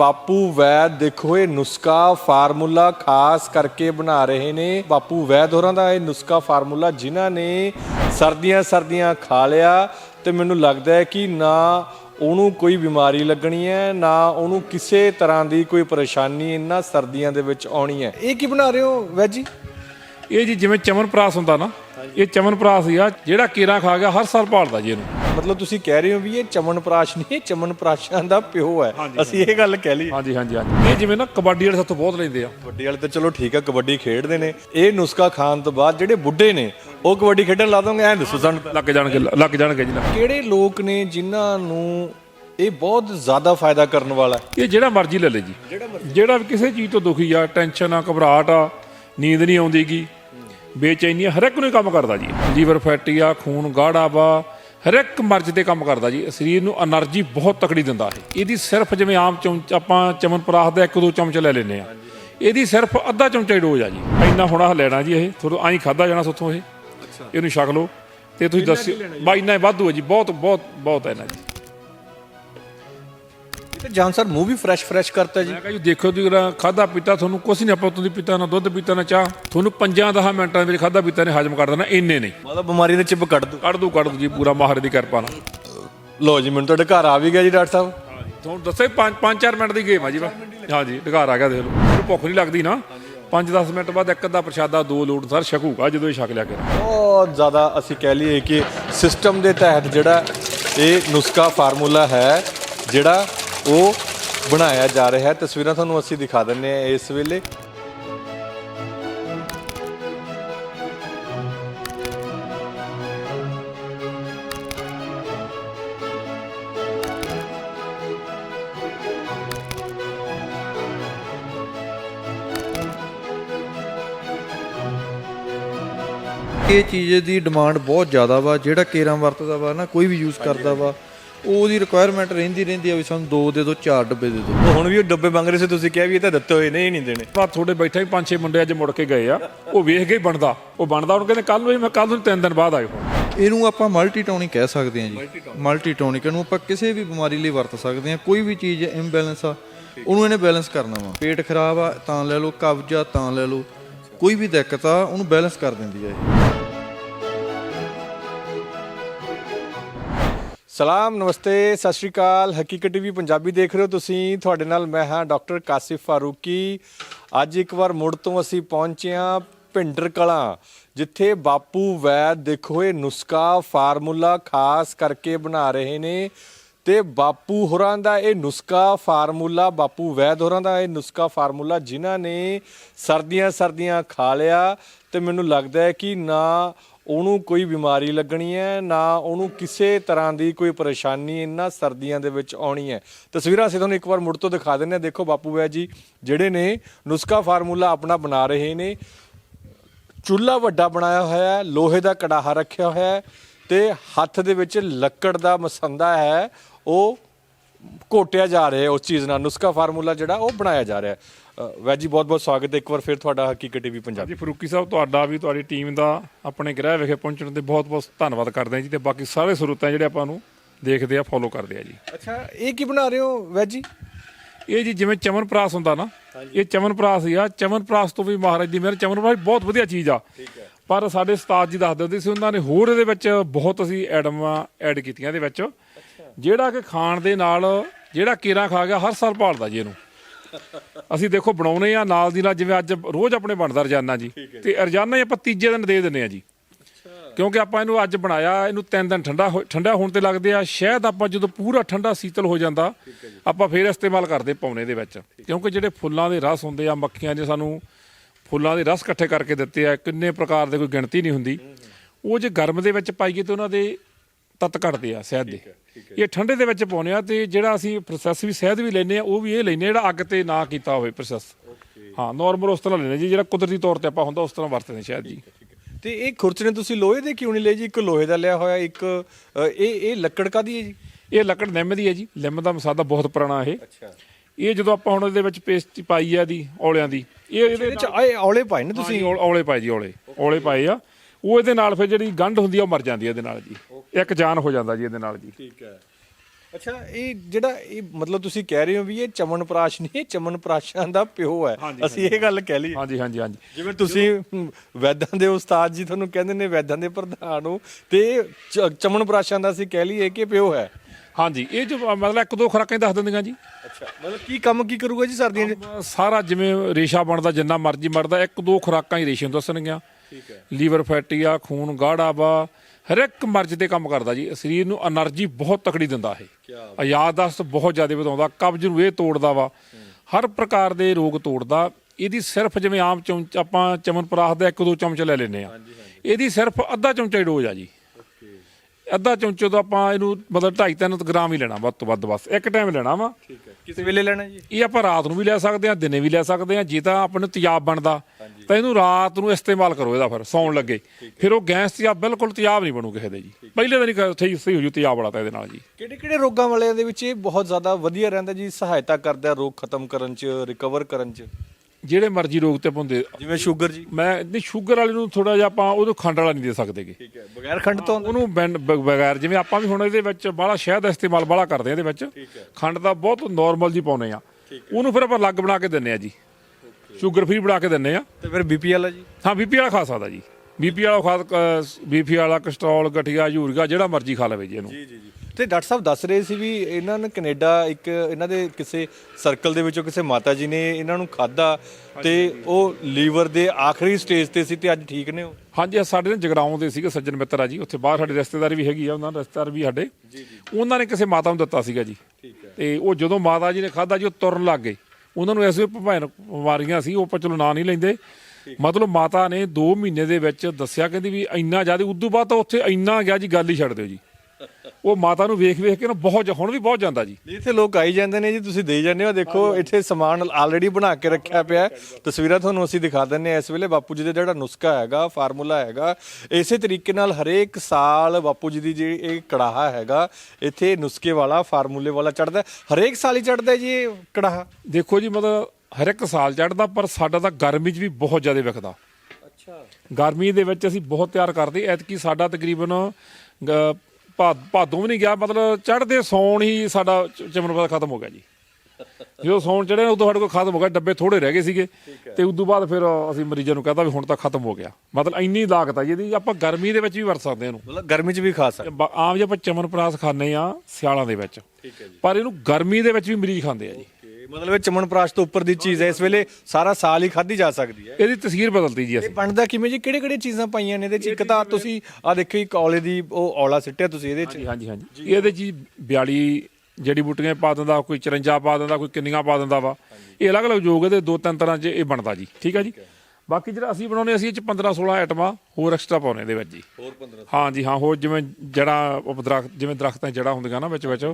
ਬਾਪੂ ਵੈਦ ਦੇਖੋ, ਇਹ ਨੁਸਖਾ ਫਾਰਮੂਲਾ ਖਾਸ ਕਰਕੇ ਬਣਾ ਰਹੇ ਨੇ। ਬਾਪੂ ਵੈਦ ਹੋਰਾਂ ਦਾ ਇਹ ਨੁਸਖਾ ਫਾਰਮੂਲਾ ਜਿਨ੍ਹਾਂ ਨੇ ਸਰਦੀਆਂ ਸਰਦੀਆਂ ਖਾ ਲਿਆ ਤੇ ਮੈਨੂੰ ਲੱਗਦਾ ਹੈ ਕਿ ਨਾ ਉਹਨੂੰ ਕੋਈ ਬਿਮਾਰੀ ਲੱਗਣੀ ਹੈ, ਨਾ ਉਹਨੂੰ ਕਿਸੇ ਤਰ੍ਹਾਂ ਦੀ ਕੋਈ ਪਰੇਸ਼ਾਨੀ ਇਹਨਾਂ ਸਰਦੀਆਂ ਦੇ ਵਿੱਚ ਆਉਣੀ ਹੈ। ਇਹ ਕੀ ਬਣਾ ਰਹੇ ਹੋ ਵੈਦ ਜੀ? ਇਹ ਜੀ ਜਿਵੇਂ ਚਮਨਪ੍ਰਾਸ ਹੁੰਦਾ ਨਾ, ਇਹ ਚਮਨਪ੍ਰਾਸ ਹੀ ਆ, ਜਿਹੜਾ ਕੀੜਾ ਖਾ ਗਿਆ, ਹਰ ਸਾਲ ਭਾਲਦਾ ਜੀ ਇਹਨੂੰ। ਮਤਲਬ ਤੁਸੀਂ ਕਹਿ ਰਹੇ ਹੋ ਵੀ ਇਹ ਚਮਨਪ੍ਰਾਸ਼ ਨਹੀਂ ਇਹ ਚਮਨਪ੍ਰਾਸ਼ਾਂ ਦਾ ਪਿਓ ਹੈ। ਅਸੀਂ ਇਹ ਗੱਲ ਕਹਿ ਲਈ। ਹਾਂਜੀ ਹਾਂਜੀ ਹਾਂਜੀ। ਇਹ ਜਿਵੇਂ ਨਾ ਕਬੱਡੀ ਵਾਲੇ ਸਾਥੋਂ ਬਹੁਤ ਲੈਂਦੇ ਆ। ਕਬੱਡੀ ਵਾਲੇ ਤਾਂ ਚਲੋ ਠੀਕ ਆ ਕਬੱਡੀ ਖੇਡਦੇ ਨੇ। ਇਹ ਨੁਸਖਾ ਖਾਣ ਤੋਂ ਬਾਅਦ ਜਿਹੜੇ ਬੁੱਢੇ ਨੇ ਉਹ ਕਬੱਡੀ ਖੇਡਣ ਲਾ ਦੋਗੇ ਐ ਦੱਸੋ ਸਾਨੂੰ। ਲੱਗ ਜਾਣਗੇ ਲੱਗ ਜਾਣਗੇ ਜੀ। ਕਿਹੜੇ ਲੋਕ ਨੇ ਜਿਨ੍ਹਾਂ ਨੂੰ ਇਹ ਬਹੁਤ ਜ਼ਿਆਦਾ ਫਾਇਦਾ ਕਰਨ ਵਾਲਾ ਇਹ ਜਿਹੜਾ ਮਰਜ਼ੀ ਲੈ ਲੈ ਜੀ। ਜਿਹੜਾ ਵੀ ਕਿਸੇ ਚੀਜ਼ ਤੋਂ ਦੁਖੀ ਆ ਟੈਨਸ਼ਨ ਆ ਘਬਰਾਹਟ ਆ ਨੀਂਦ ਨਹੀਂ ਆਉਂਦੀਗੀ ਬੇਚੈਨੀ ਹਰ ਇੱਕ ਨੂੰ ਹੀ ਕੰਮ ਕਰਦਾ ਜੀ। ਲੀਵਰ ਫੈਟੀ ਆ ਖੂਨ ਗਾੜਾ ਵਾ ਹਰ ਇੱਕ ਮਰਜ਼ ਦੇ ਕੰਮ ਕਰਦਾ ਜੀ। ਸਰੀਰ ਨੂੰ એનર્ਜੀ ਬਹੁਤ ਤਕੜੀ ਦਿੰਦਾ ਇਹ। ਇਹਦੀ ਸਿਰਫ ਜਿਵੇਂ ਆਮ ਚਮਚ ਆਪਾਂ ਚਮਨ ਪਰਾਸ ਦਾ ਇੱਕ ਦੋ ਚਮਚ ਲੈ ਲੈਨੇ ਆ ਇਹਦੀ ਸਿਰਫ ਅੱਧਾ ਚਮਚਾ ਹੀ ਡੋਜ਼ ਆ ਜੀ। ਇੰਨਾ ਹੋਣਾ ਲੈਣਾ ਜੀ ਇਹ। ਤੁਹਾਨੂੰ ਐਂ ਖਾਦਾ ਜਾਣਾ ਸੋਥੋਂ ਇਹ। ਇਹਨੂੰ ਛਕ ਲਓ। ਤੇ ਤੁਸੀਂ ਦੱਸਿਓ। ਬਾਈ ਨਾ ਵਾਧੂ ਹੈ ਜੀ। ਬਹੁਤ ਬਹੁਤ ਬਹੁਤ ਹੈ ਜੀ। ਤਾਂ ਜਾਨ ਸਰ ਮੂੰਹ ਵੀ ਫਰੈਸ਼ ਫਰੈਸ਼ ਕਰਤਾ ਜੀ। ਮੈਂ ਕਹਾਂ ਜੀ ਦੇਖੋ ਤੁਸੀਂ ਜਿਹੜਾ ਖਾਦਾ ਪੀਤਾ ਤੁਹਾਨੂੰ ਕੁਛ ਨਹੀਂ ਆਪਾਂ ਉਤੋਂ ਦੀ ਪੀਤਾ ਨਾ ਦੁੱਧ ਪੀਤਾ ਨਾ ਚਾਹ। ਤੁਹਾਨੂੰ 5-10 ਮਿੰਟਾਂ ਦੇ ਵਿੱਚ ਖਾਦਾ ਪੀਤਾ ਨੇ ਹਜਮ ਕਰ ਦੇਣਾ ਇੰਨੇ ਨਹੀਂ ਮਤਲਬ ਬਿਮਾਰੀ ਦੇ ਚਿਪ ਕੱਢ ਦੋ। ਕੱਢ ਦੂ ਕੱਢ ਦੂ ਜੀ ਪੂਰਾ ਮਾਹਰ ਦੀ ਕਿਰਪਾ ਨਾਲ। ਲੋ ਜੀ ਮੈਨੂੰ ਤੁਹਾਡੇ ਘਰ ਆ ਵੀ ਗਿਆ ਜੀ ਡਾਕਟਰ ਸਾਹਿਬ। ਤੁਹਾਨੂੰ ਦੱਸੇ 5-4 ਮਿੰਟ ਦੀ ਗੇਮ ਆ ਜੀ ਬਸ। ਹਾਂਜੀ ਢਕਾਰ ਆ ਗਿਆ ਦੇਖ ਲਓ। ਭੁੱਖ ਨਹੀਂ ਲੱਗਦੀ ਨਾ। 5-10 ਮਿੰਟ ਬਾਅਦ ਇੱਕ ਅੱਧਾ ਪ੍ਰਸ਼ਾਦਾ ਦੋ ਲੋਟ ਸਰ ਛਕੂਗਾ ਜਦੋਂ ਇਹ ਛਕ ਲਿਆ ਕੇ। ਬਹੁਤ ਜ਼ਿਆਦਾ ਅਸੀਂ ਕਹਿ ਲਈਏ ਕਿ ਸਿਸਟਮ ਦੇ ਤਹਿਤ ਜਿਹੜਾ ਇਹ ਨੁਸਖਾ ਫਾਰਮੂਲਾ ਹੈ ਜਿਹੜਾ ਉਹ ਬਣਾਇਆ ਜਾ ਰਿਹਾ ਹੈ। ਤਸਵੀਰਾਂ ਤੁਹਾਨੂੰ ਅਸੀਂ ਦਿਖਾ ਦਿੰਨੇ ਆ ਇਸ ਵੇਲੇ। ਇਹ ਚੀਜ਼ ਦੀ ਡਿਮਾਂਡ ਬਹੁਤ ਜ਼ਿਆਦਾ ਵਾ। ਜਿਹੜਾ ਕੇਰਾਂ ਵਰਤਦਾ ਵਾ ਨਾ, ਕੋਈ ਵੀ ਯੂਜ਼ ਕਰਦਾ ਵਾ। ਉਹਦੀ ਰਿਕੁਆਇਰਮੈਂਟ ਰਹਿੰਦੀ ਰਹਿੰਦੀ ਆ ਵੀ ਸਾਨੂੰ ਦੋ ਦੇ ਦਿਓ ਚਾਰ ਡੱਬੇ ਦੇ ਦਿਓ। ਉਹ ਹੁਣ ਵੀ ਉਹ ਡੱਬੇ ਮੰਗ ਰਹੇ ਸੀ ਤੁਸੀਂ ਕਿਹਾ ਵੀ ਇਹ ਤਾਂ ਦਿੱਤੇ ਹੋਏ ਨੇ ਇਹ ਨਹੀਂ ਦੇਣੇ। ਬਾਅਦ ਤੁਹਾਡੇ ਬੈਠੇ ਹੀ ਪੰਜ ਛੇ ਮੁੰਡੇ ਅੱਜ ਮੁੜ ਕੇ ਗਏ ਆ ਉਹ ਵੇਖ ਕੇ ਹੀ ਬਣਦਾ। ਉਹ ਬਣਦਾ ਉਹਨੂੰ ਕਹਿੰਦੇ ਕੱਲ ਨੂੰ ਜੀ, ਮੈਂ ਕੱਲ ਨੂੰ ਤਿੰਨ ਦਿਨ ਬਾਅਦ ਆਇਓ। ਇਹਨੂੰ ਆਪਾਂ ਮਲਟੀ ਟੌਨਿਕ ਕਹਿ ਸਕਦੇ ਹਾਂ ਜੀ। ਮਲਟੀ ਟੌਨਿਕ ਇਹਨੂੰ ਆਪਾਂ ਕਿਸੇ ਵੀ ਬਿਮਾਰੀ ਲਈ ਵਰਤ ਸਕਦੇ ਹਾਂ ਕੋਈ ਵੀ ਚੀਜ਼ ਇੰਬੈਲੈਂਸ ਆ ਉਹਨੂੰ ਇਹਨੇ ਬੈਲੈਂਸ ਕਰਨਾ ਵਾ। ਪੇਟ ਖਰਾਬ ਆ ਤਾਂ ਲੈ ਲਓ ਕਬਜ਼ ਤਾਂ ਲੈ ਲਓ ਕੋਈ ਵੀ ਦਿੱਕਤ ਆ ਉਹਨੂੰ ਬੈਲੈਂਸ ਕਰ ਦਿੰਦੀ ਆ ਇਹ। ਸਲਾਮ, ਨਮਸਤੇ, ਸਤਿ ਸ਼੍ਰੀ ਅਕਾਲ। ਹਕੀਕਤ ਟੀਵੀ ਪੰਜਾਬੀ ਦੇਖ ਰਹੇ ਹੋ ਤੁਸੀਂ। ਤੁਹਾਡੇ ਨਾਲ ਮੈਂ ਹਾਂ ਡਾਕਟਰ ਕਾਸਿਫ ਫਾਰੂਕੀ। ਅੱਜ ਇੱਕ ਵਾਰ ਮੁੜ ਤੋਂ ਅਸੀਂ ਪਹੁੰਚੇ ਹਾਂ ਭਿੰਡਰ ਕਲਾਂ ਜਿੱਥੇ ਬਾਪੂ ਵੈਦ ਦੇਖੋ ਇਹ ਨੁਸਖਾ ਫਾਰਮੂਲਾ ਖਾਸ ਕਰਕੇ ਬਣਾ ਰਹੇ ਨੇ ਤੇ ਬਾਪੂ ਹੋਰਾਂ ਦਾ ਇਹ ਨੁਸਖਾ ਫਾਰਮੂਲਾ, ਬਾਪੂ ਵੈਦ ਹੋਰਾਂ ਦਾ ਇਹ ਨੁਸਖਾ ਫਾਰਮੂਲਾ ਜਿਨ੍ਹਾਂ ਨੇ ਸਰਦੀਆਂ ਸਰਦੀਆਂ ਖਾ ਲਿਆ ਤੇ ਮੈਨੂੰ ਲੱਗਦਾ ਹੈ ਕਿ ਨਾ ਉਹਨੂੰ ਕੋਈ ਬਿਮਾਰੀ ਲੱਗਣੀ ਹੈ, ਨਾ ਉਹਨੂੰ ਕਿਸੇ ਤਰ੍ਹਾਂ ਦੀ ਕੋਈ ਪਰੇਸ਼ਾਨੀ ਇਹਨਾਂ ਸਰਦੀਆਂ ਦੇ ਵਿੱਚ ਆਉਣੀ ਹੈ। ਤਸਵੀਰਾਂ ਅਸੀਂ ਤੁਹਾਨੂੰ ਇੱਕ ਵਾਰ ਮੁੜ ਤੋਂ ਦਿਖਾ ਦਿੰਦੇ ਹਾਂ। ਦੇਖੋ ਬਾਪੂ ਵੈਦ ਜੀ, ਜਿਹੜੇ ਨੇ ਨੁਸਖਾ ਫਾਰਮੂਲਾ ਆਪਣਾ ਬਣਾ ਰਹੇ ਨੇ। ਚੁੱਲ੍ਹਾ ਵੱਡਾ ਬਣਾਇਆ ਹੋਇਆ ਹੈ, ਲੋਹੇ ਦਾ ਕੜਾਹਾ ਰੱਖਿਆ ਹੋਇਆ ਹੈ ਤੇ ਹੱਥ ਦੇ ਵਿੱਚ ਲੱਕੜ ਦਾ ਮਸੰਦਾ ਹੈ, ਉਹ ਘੋਟਿਆ ਜਾ ਰਿਹਾ ਹੈ ਉਸ ਚੀਜ਼ ਨਾਲ। ਨੁਸਖਾ ਫਾਰਮੂਲਾ ਜਿਹੜਾ, ਉਹ ਬਣਾਇਆ ਜਾ ਰਿਹਾ ਹੈ। ਅ, ਵੈਦ ਜੀ ਬਹੁਤ ਬਹੁਤ ਸਵਾਗਤ ਹੈ। ਇੱਕ ਵਾਰ ਫਿਰ ਤੁਹਾਡਾ ਹਕੀਕਤ ਟੀਵੀ ਪੰਜਾਬੀ। ਜੀ ਫਰੂਕੀ ਸਾਹਿਬ ਤੁਹਾਡਾ ਵੀ ਤੁਹਾਡੀ ਟੀਮ ਦਾ ਆਪਣੇ ਗ੍ਰਹਿ ਵਿਖੇ ਪਹੁੰਚਣ ਤੇ ਬਹੁਤ ਬਹੁਤ ਧੰਨਵਾਦ ਕਰਦੇ ਹਾਂ ਜੀ ਤੇ ਬਾਕੀ ਸਾਰੇ ਸਰੋਤਿਆਂ ਜਿਹੜੇ ਆਪਾਂ ਨੂੰ ਦੇਖਦੇ ਆ ਫੋਲੋ ਕਰਦੇ ਆ ਜੀ। ਅੱਛਾ ਇਹ ਕੀ ਬਣਾ ਰਹੇ ਹੋ ਵੈਦ ਜੀ? ਇਹ ਜੀ ਜਿਵੇਂ ਚਮਨਪ੍ਰਾਸ ਹੁੰਦਾ ਨਾ ਇਹ ਚਮਨਪ੍ਰਾਸ ਹੀ ਆ। ਚਮਨਪ੍ਰਾਸ ਤੋਂ ਵੀ ਮਹਾਰਾਜ ਦੀ ਮੇਰੇ ਚਮਨਪ੍ਰਾਸ ਬਹੁਤ ਵਧੀਆ ਚੀਜ਼ ਆ। ਪਰ ਸਾਡੇ ਉਸਤਾਦ ਜੀ ਦੱਸਦੇ ਹੁੰਦੇ ਸੀ ਉਹਨਾਂ ਨੇ ਹੋਰ ਇਹਦੇ ਵਿੱਚ ਬਹੁਤ ਅਸੀਂ ਐਡਮਾਂ ਐਡ ਕੀਤੀਆਂ ਇਹਦੇ ਵਿੱਚ। ਜਿਹੜਾ ਕਿ ਖਾਣ ਦੇ ਨਾਲ ਜਿਹੜਾ ਕੀੜਾ ਖਾ ਗਿਆ ਹਰ ਸਾਲ ਭਾਲਦਾ ਜੀ ਇਹਨੂੰ। ਅਸੀਂ ਦੇਖੋ ਬਣਾਉਨੇ ਆ ਨਾਲ ਦੀ ਨਾਲ ਜਿਵੇਂ ਅੱਜ ਰੋਜ਼ ਆਪਣੇ ਬਣਦਾ ਰੋਜ਼ਾਨਾ ਜੀ। ਤੇ ਰੋਜ਼ਾਨਾ ਹੀ ਆਪਾਂ ਤੀਜੇ ਦਿਨ ਦੇ ਦਿੰਨੇ ਆ ਜੀ। ਕਿਉਂਕਿ ਆਪਾਂ ਇਹਨੂੰ ਅੱਜ ਬਣਾਇਆ ਇਹਨੂੰ ਤਿੰਨ ਦਿਨ ਠੰਡਾ ਠੰਡਾ ਹੋਣ ਤੇ ਲੱਗਦੇ ਆ ਸ਼ਾਇਦ ਆਪਾਂ ਜਦੋਂ ਪੂਰਾ ਠੰਡਾ ਸੀਤਲ ਹੋ ਜਾਂਦਾ ਆਪਾਂ ਫੇਰ ਇਸਤੇਮਾਲ ਕਰਦੇ ਪੌਣੇ ਦੇ ਵਿੱਚ। ਕਿਉਂਕਿ ਜਿਹੜੇ ਫੁੱਲਾਂ ਦੇ ਰਸ ਹੁੰਦੇ ਆ ਮੱਖੀਆਂ ਨੇ ਸਾਨੂੰ ਫੁੱਲਾਂ ਦੇ ਰਸ ਇਕੱਠੇ ਕਰਕੇ ਦਿੱਤੇ ਆ ਕਿੰਨੇ ਪ੍ਰਕਾਰ ਦੇ ਕੋਈ ਗਿਣਤੀ ਨਹੀਂ ਹੁੰਦੀ। ਉਹ ਜੇ ਗਰਮ ਦੇ ਵਿੱਚ ਪਾਈਏ ਤੇ ਉਹਨਾਂ ਦੇ ਤੱਤ ਘਟਦੇ ਆ ਸ਼ਹਿਦ ਦੇ। ਇਹ ਠੰਡੇ ਦੇ ਵਿੱਚ ਪਾਉਨੇ ਆ ਤੇ ਜਿਹੜਾ ਅਸੀਂ ਪ੍ਰੋਸੈਸ ਵੀ ਸ਼ਹਿਦ ਵੀ ਲੈਨੇ ਆ ਉਹ ਵੀ ਇਹ ਲੈਨੇ ਜਿਹੜਾ ਅੱਗ ਤੇ ਨਾ ਕੀਤਾ ਹੋਵੇ ਪ੍ਰੋਸੈਸ ਹਾਂ ਨਾਰਮਲ ਉਸ ਤਰ੍ਹਾਂ ਲੈਨੇ ਜੀ ਜਿਹੜਾ ਕੁਦਰਤੀ ਤੌਰ ਤੇ ਆਪਾਂ ਹੁੰਦਾ ਉਸ ਤਰ੍ਹਾਂ ਵਰਤਦੇ ਸ਼ਹਿਦ ਜੀ। ਤੇ ਇਹ ਖੁਰਚਣੇ ਤੁਸੀਂ ਲੋਹੇ ਦੇ ਕਿਉਂ ਨਹੀਂ ਲਏ ਜੀ? ਇੱਕ ਲੋਹੇ ਦਾ ਲਿਆ ਹੋਇਆ ਇੱਕ ਇਹ ਇਹ ਲੱਕੜ ਕਾਦੀ ਹੈ ਜੀ? ਇਹ ਲੱਕੜ ਨਿੰਮ ਦੀ ਹੈ ਜੀ। ਨਿੰਮ ਦਾ ਮਸਾਲਾ ਬਹੁਤ ਪੁਰਾਣਾ ਇਹ। ਅੱਛਾ। ਇਹ ਜਦੋਂ ਆਪਾਂ ਹੁਣ ਇਹਦੇ ਵਿੱਚ ਪੇਸਟ ਪਾਈ ਆ ਦੀ ਔਲਿਆਂ ਦੀ ਇਹ ਇਹਦੇ ਇਹਦੇ ਚ ਆਏ ਔਲੇ ਪਾਏ ਨੇ ਤੁਸੀਂ? ਔਲੇ ਪਾਏ ਜੀ ਔਲੇ। ਔਲੇ ਪਾਏ ਆ। ਉਹ ਇਹਦੇ ਨਾਲ ਫਿਰ ਜਿਹੜੀ ਗੰਢ ਹੁੰਦੀ ਆ ਉਹ ਮਰ ਜਾਂਦੀ ਹੈ ਇਹਦੇ ਨਾਲ ਜੀ। ਇੱਕ ਜਾਨ ਹੋ ਜਾਂਦਾ ਜੀ ਇਹਦੇ ਨਾਲ ਜੀ। ਠੀਕ ਹੈ। ਅੱਛਾ ਇਹ ਜਿਹੜਾ ਇਹ ਮਤਲਬ ਤੁਸੀਂ ਕਹਿ ਰਹੇ ਹੋ ਵੀ ਇਹ ਚਮਨ ਪ੍ਰਾਸ਼ ਨਹੀਂ ਇਹ ਚਮਨ ਪ੍ਰਾਸ਼ਾਂ ਦਾ ਪਿਓ ਹੈ। ਅਸੀਂ ਇਹ ਗੱਲ ਕਹਿ ਲਈਏ ਹਾਂਜੀ ਹਾਂਜੀ ਹਾਂਜੀ। ਜਿਵੇਂ ਤੁਸੀਂ ਵੈਦਾਂ ਦੇ ਉਸਤਾਦ ਜੀ ਤੁਹਾਨੂੰ ਕਹਿੰਦੇ ਨੇ ਵੈਦਾਂ ਦੇ ਪ੍ਰਧਾਨ ਹੋ ਤੇ ਚ- ਚਮਨ ਪ੍ਰਾਸ਼ਾਂ ਦਾ ਅਸੀਂ ਕਹਿ ਲਈਏ ਕਿ ਪਿਓ ਹੈ। ਹਾਂਜੀ ਇਹ ਜੋ ਮਤਲਬ ਇੱਕ ਦੋ ਖੁਰਾਕਾਂ ਹੀ ਦੱਸ ਦਿੰਦੀਆਂ ਜੀ। ਅੱਛਾ ਮਤਲਬ ਕੀ ਕੰਮ ਕੀ ਕਰੂਗਾ ਜੀ ਸਰਦੀਆਂ 'ਚ ਸਾਰਾ ਜਿਵੇਂ ਰੇਸ਼ਾ ਬਣਦਾ ਜਿੰਨਾ ਮਰਜ਼ੀ ਮਰਦਾ ਇੱਕ ਦੋ ਖੁਰਾਕਾਂ ਹੀ ਰੇਸ਼ੇ ਨੂੰ ਦੱਸਣਗੀਆਂ। ਲੀਵਰ ਫੈਟੀ ਆ ਖੂਨ ਗਾੜਾ ਵਾ। ਹਰ ਇੱਕ ਮਰਜ਼ ਦੇ ਕੰਮ ਕਰਦਾ ਜੀ। ਸਰੀਰ ਨੂੰ એનર્ਜੀ ਬਹੁਤ ਤਕੜੀ ਦਿੰਦਾ ਇਹ। ਯਾਦਦਾਸ਼ਤ ਬਹੁਤ ਜ਼ਿਆਦਾ ਵਧਾਉਂਦਾ। ਕਬਜ਼ ਨੂੰ ਇਹ ਤੋੜਦਾ ਵਾ। ਹਰ ਪ੍ਰਕਾਰ ਦੇ ਰੋਗ ਤੋੜਦਾ। ਇਹਦੀ ਸਿਰਫ ਜਿਵੇਂ ਆਮ ਚਮਚ ਆਪਾਂ ਚਮਨ ਚਮਨਪਰਾਸ ਦਾ ਇੱਕ ਦੋ ਚਮਚ ਲੈ ਲੈਨੇ ਆ ਇਹਦੀ ਸਿਰਫ ਅੱਧਾ ਚਮਚਾ ਹੀ ਡੋਜ਼ ਆ ਜੀ। ਅੱਧਾ ਚਮਚੇ ਤੋਂ ਆਪਾਂ ਇਹਨੂੰ ਮਤਲਬ 2.5 3 ਗ੍ਰਾਮ ਹੀ ਲੈਣਾ ਵੱਧ ਤੋਂ ਵੱਧ ਬਸ। ਇੱਕ ਟਾਈਮ ਲੈਣਾ ਵਾ। ਕਿਸ ਵੇਲੇ ਲੈਣਾ ਜੀ? ਇਹ ਆਪਾਂ ਰਾਤ ਨੂੰ ਵੀ ਲੈ ਸਕਦੇ ਆ ਦਿਨੇ ਵੀ ਲੈ ਸਕਦੇ ਆ ਜੇ ਤਾਂ ਆਪਣੇ ਨੂੰ ਤਿਆਬ ਬਣਦਾ ਤਾਂ ਇਹਨੂੰ ਰਾਤ ਨੂੰ ਇਸਤੇਮਾਲ ਕਰੋ ਇਹਦਾ ਫਿਰ ਸੌਣ ਲੱਗੇ। ਫਿਰ ਉਹ ਗੈਸ ਤਿਆਬ ਬਿਲਕੁਲ ਤਿਆਬ ਨਹੀਂ ਬਣੂ ਕਿਸੇ ਦੇ ਜੀ। ਪਹਿਲੇ ਦਿਨ ਹੀ ਸਹੀ ਸਹੀ ਹੋ ਜੂ ਤਿਆਬ ਵਾਲਾ ਤਾਂ ਇਹਦੇ ਨਾਲ ਜੀ। ਕਿਹੜੇ ਕਿਹੜੇ ਰੋਗਾਂ ਵਾਲਿਆਂ ਦੇ ਵਿੱਚ ਇਹ ਬਹੁਤ ਜ਼ਿਆਦਾ ਵਧੀਆ ਰਹਿੰਦਾ ਜੀ ਸਹਾਇਤਾ ਕਰਦਾ ਰੋਗ ਖਤਮ ਕਰਨ 'ਚ ਰਿਕਵਰ ਕਰਨ 'ਚ? ਜਿਹੜੇ ਮਰਜ਼ੀ ਰੋਗ ਤੇ ਪੁੰਦੇ ਜਿਵੇਂ ਸ਼ੂਗਰ ਜੀ। ਮੈਂ ਨਹੀਂ ਸ਼ੂਗਰ ਵਾਲੇ ਨੂੰ ਥੋੜਾ ਜਿਹਾ ਆਪਾਂ ਉਹਨੂੰ ਖੰਡ ਵਾਲਾ ਨਹੀਂ ਦੇ ਸਕਦੇਗੇ ਠੀਕ ਹੈ ਬਗੈਰ ਖੰਡ ਤੋਂ ਉਹਨੂੰ ਬੈਨ- ਬ- ਬਗੈਰ ਜਿਵੇਂ ਆਪਾਂ ਵੀ ਹੁਣ ਇਹਦੇ ਵਿੱਚ ਬਾਹਲਾ ਸ਼ਹਿਦ ਦਾ ਇਸਤੇਮਾਲ ਬਾਹਲਾ ਕਰਦੇ ਆ ਇਹਦੇ ਵਿੱਚ ਖੰਡ ਦਾ ਬਹੁਤ ਨਾਰਮਲ ਜੀ ਪਾਉਨੇ ਆ। ਉਹਨੂੰ ਫਿਰ ਆਪਾਂ ਅਲੱਗ ਬਣਾ ਕੇ ਦਿੰਨੇ ਆ ਜੀ। ਸ਼ੂਗਰ ਫ੍ਰੀ ਬਣਾ ਕੇ ਦਿੰਨੇ ਆ। ਤੇ ਫਿਰ ਬੀਪੀ ਵਾਲਾ ਜੀ? ਹਾਂ ਬੀਪੀ ਵਾਲਾ ਖਾ ਸਕਦਾ ਜੀ। ਬੀਪੀ ਵਾਲਾ ਖਾ ਬੀਪੀ ਵਾਲਾ ਕੋਲੇਸਟ੍ਰੋਲ ਗਠੀਆ ਯੂਰੀਆ ਜਿਹੜਾ ਮਰਜ਼ੀ ਖਾ ਲਵੇ ਜੀ ਇਹਨੂੰ। ਜੀ ਜੀ ਜੀ। ਤੇ ਡਾਕਟਰ ਸਾਹਿਬ ਦੱਸ ਰਹੇ ਸੀ ਵੀ ਇਹਨਾਂ ਨੇ ਕੈਨੇਡਾ ਇੱਕ ਇਹਨਾਂ ਦੇ ਕਿਸੇ ਸਰਕਲ ਦੇ ਵਿੱਚੋਂ ਕਿਸੇ ਮਾਤਾ ਜੀ ਨੇ ਇਹਨਾਂ ਨੂੰ ਖਾਦਾ ਤੇ ਉਹ ਲੀਵਰ ਦੇ ਆਖਰੀ ਸਟੇਜ ਤੇ ਸੀ ਤੇ ਅੱਜ ਠੀਕ ਨੇ ਉਹ? ਹਾਂਜੀ ਸਾਡੇ ਨੇ ਜਗਰਾਉਂ ਦੇ ਸੀਗੇ ਸੱਜਣ ਮਿੱਤਰ ਆ ਜੀ। ਉੱਥੇ ਬਾਹਰ ਸਾਡੇ ਰਿਸ਼ਤੇਦਾਰ ਵੀ ਹੈਗੀ ਆ ਉਹਨਾਂ ਦੇ ਰਿਸ਼ਤੇਦਾਰ ਵੀ ਸਾਡੇ। ਉਹਨਾਂ ਨੇ ਕਿਸੇ ਮਾਤਾ ਨੂੰ ਦਿੱਤਾ ਸੀਗਾ ਜੀ। ਤੇ ਉਹ ਜਦੋਂ ਮਾਤਾ ਜੀ ਨੇ ਖਾਦਾ ਜੀ ਉਹ ਤੁਰਨ ਲੱਗ ਗਏ। ਉਹਨਾਂ ਨੂੰ ਐਸੇ ਭੈਣ ਬਿਮਾਰੀਆਂ ਸੀ ਉਹ ਆਪਾਂ ਚਲੋ ਨਾਂ ਨਹੀਂ ਲੈਂਦੇ। ਮਤਲਬ ਮਾਤਾ ਨੇ 2 ਮਹੀਨੇ ਦੇ ਵਿੱਚ ਦੱਸਿਆ ਕਹਿੰਦੀ ਵੀ ਇੰਨਾ ਜ਼ਿਆਦਾ ਉਦੋਂ ਬਾਅਦ ਤਾਂ ਉੱਥੇ ਇੰਨਾ ਗਿਆ ਜੀ ਗੱਲ ਹੀ ਛੱਡ ਦਿਓ ਜੀ। ਉਹ ਮਾਤਾ ਨੂੰ ਵੇਖ ਵੇਖ ਕੇ ਨਾ ਬਹੁਤ ਜ- ਹੁਣ ਵੀ ਬਹੁਤ ਜਾਂਦਾ ਜੀ। ਇੱਥੇ ਲੋਕ ਆਈ ਜਾਂਦੇ ਨੇ ਜੀ ਤੁਸੀਂ ਦੇਈ ਜਾਂਦੇ ਹੋ। ਦੇਖੋ ਇੱਥੇ ਸਮਾਨ ਆਲਰੇਡੀ ਬਣਾ ਕੇ ਰੱਖਿਆ ਪਿਆ ਹੈ। ਤਸਵੀਰਾਂ ਤੁਹਾਨੂੰ ਅਸੀਂ ਦਿਖਾ ਦਿੰਨੇ ਆ ਇਸ ਵੇਲੇ। ਬਾਪੂ ਜੀ ਦਾ ਜਿਹੜਾ ਨੁਸਖਾ ਹੈਗਾ ਫਾਰਮੂਲਾ ਹੈਗਾ ਇਸੇ ਤਰੀਕੇ ਨਾਲ ਹਰੇਕ ਸਾਲ ਬਾਪੂ ਜੀ ਦੀ ਜਿਹੜੀ ਇਹ ਕੜਾਹਾ ਹੈਗਾ ਇੱਥੇ ਨੁਸਖੇ ਵਾਲਾ ਫਾਰਮੂਲੇ ਵਾਲਾ ਚੜਦਾ ਹਰੇਕ ਸਾਲ ਹੀ ਚੜਦਾ ਜੀ ਇਹ ਕੜਾਹਾ? ਦੇਖੋ ਜੀ ਮਤਲਬ ਹਰ ਇੱਕ ਸਾਲ ਚੜਦਾ ਪਰ ਸਾਡਾ ਤਾਂ ਗਰਮੀ 'ਚ ਵੀ ਬਹੁਤ ਜ਼ਿਆਦਾ ਵਿਕਦਾ। ਅੱਛਾ। ਗਰਮੀ ਦੇ ਵਿੱਚ ਅਸੀਂ ਬਹੁਤ ਤਿਆਰ ਕਰਦੇ। ਐਤਕੀ ਸਾਡਾ ਤਕਰੀਬਨ ਗ- ਭਾਦੋਂ ਵੀ ਨਹੀਂ ਗਿਆ ਮਤਲਬ ਚੜ੍ਹਦੇ ਸੌਣ ਹੀ ਸਾਡਾ ਚਮਨਪ੍ਰਾਸ ਖਤਮ ਹੋ ਗਿਆ ਜੀ। ਜਦੋਂ ਸੌਣ ਚੜਿਆ ਉਦੋਂ ਸਾਡੇ ਕੋਲ ਖਤਮ ਹੋ ਗਿਆ ਡੱਬੇ ਥੋੜੇ ਰਹਿ ਗਏ ਸੀਗੇ। ਤੇ ਉਦੋਂ ਬਾਅਦ ਫਿਰ ਅਸੀਂ ਮਰੀਜ਼ਾਂ ਨੂੰ ਕਹਤਾ ਵੀ ਹੁਣ ਤਾਂ ਖਤਮ ਹੋ ਗਿਆ। ਮਤਲਬ ਇੰਨੀ ਲਾਗਤ ਆ ਜੀ ਇਹਦੀ ਆਪਾਂ ਗਰਮੀ ਦੇ ਵਿੱਚ ਵੀ ਵਰਤ ਸਕਦੇ ਹਾਂ ਇਹਨੂੰ। ਮਤਲਬ ਗਰਮੀ 'ਚ ਵੀ ਖਾ ਸਕਦੇ। ਆਮ ਜੇ ਆਪਾਂ ਚਮਨਪ੍ਰਾਸ ਖਾਂਦੇ ਆ ਸਿਆਲਾਂ ਦੇ ਵਿੱਚ। ਪਰ ਇਹਨੂੰ ਗਰਮੀ ਦੇ ਵਿੱਚ ਵੀ ਮਰੀਜ਼ ਖਾਂਦੇ ਆ ਜੀ। ਮਤਲਬ ਇਹ ਚਮਨਪ੍ਰਾਸ਼ ਤੋਂ ਉੱਪਰ ਦੀ ਚੀਜ਼ ਹੈ ਇਸ ਵੇਲੇ ਸਾਰਾ ਸਾਲ ਹੀ ਖਾਧੀ ਜਾ ਸਕਦੀ ਹੈ। ਇਹਦੀ ਤਸਵੀਰ ਬਦਲਦੀ ਜੀ ਇਹ ਅਸੀਂ। ਬਣਦਾ ਕਿਵੇਂ ਜੀ? ਕਿਹੜੇ ਕਿਹੜੇ ਚੀਜ਼ਾਂ ਪਾਈਆਂ ਨੇ ਇਹਦੇ ਚ? ਇੱਕ ਤਾਂ ਤੁਸੀਂ ਆ ਦੇਖੋ ਇੱਕ ਔਲੇ ਦੀ ਉਹ ਔਲਾ ਸਿੱਟਿਆ ਤੁਸੀਂ ਇਹਦੇ ਚ। ਹਾਂਜੀ ਹਾਂਜੀ ਹਾਂਜੀ। ਇਹਦੇ ਜੀ 42 ਜੜੀ ਬੂਟੀਆਂ ਪਾ ਦਿੰਦਾ ਕੋਈ 54 ਪਾ ਦਿੰਦਾ ਕੋਈ ਕਿੰਨੀਆਂ ਪਾ ਦਿੰਦਾ ਵਾ। ਇਹ ਅਲੱਗ-ਅਲੱਗ ਯੋਗ ਇਹਦੇ ਦੋ ਤਿੰਨ ਤਰ੍ਹਾਂ 'ਚ ਇਹ ਬਣਦਾ ਜੀ ਠੀਕ ਹੈ ਜੀ? ਬਾਕੀ ਜਿਹੜਾ ਅਸੀਂ ਬਣਾਉਨੇ ਅਸੀਂ ਇਹ 'ਚ 15 16 ਆਈਟਮਾਂ ਹੋਰ ਐਕਸਟਰਾ ਪਾਉਨੇ ਇਹਦੇ ਵਿੱਚ ਜੀ। ਹੋਰ 15 ਹਾਂ ਜੀ ਹਾਂ ਹੋਰ ਜਿਵੇਂ ਜੜਾ ਦਰਖਤ ਜਿਵੇਂ ਦਰਖਤਾਂ ਜੜਾ ਹੁੰਦੀਆਂ ਨਾ ਵਿੱਚ ਵਿੱਚ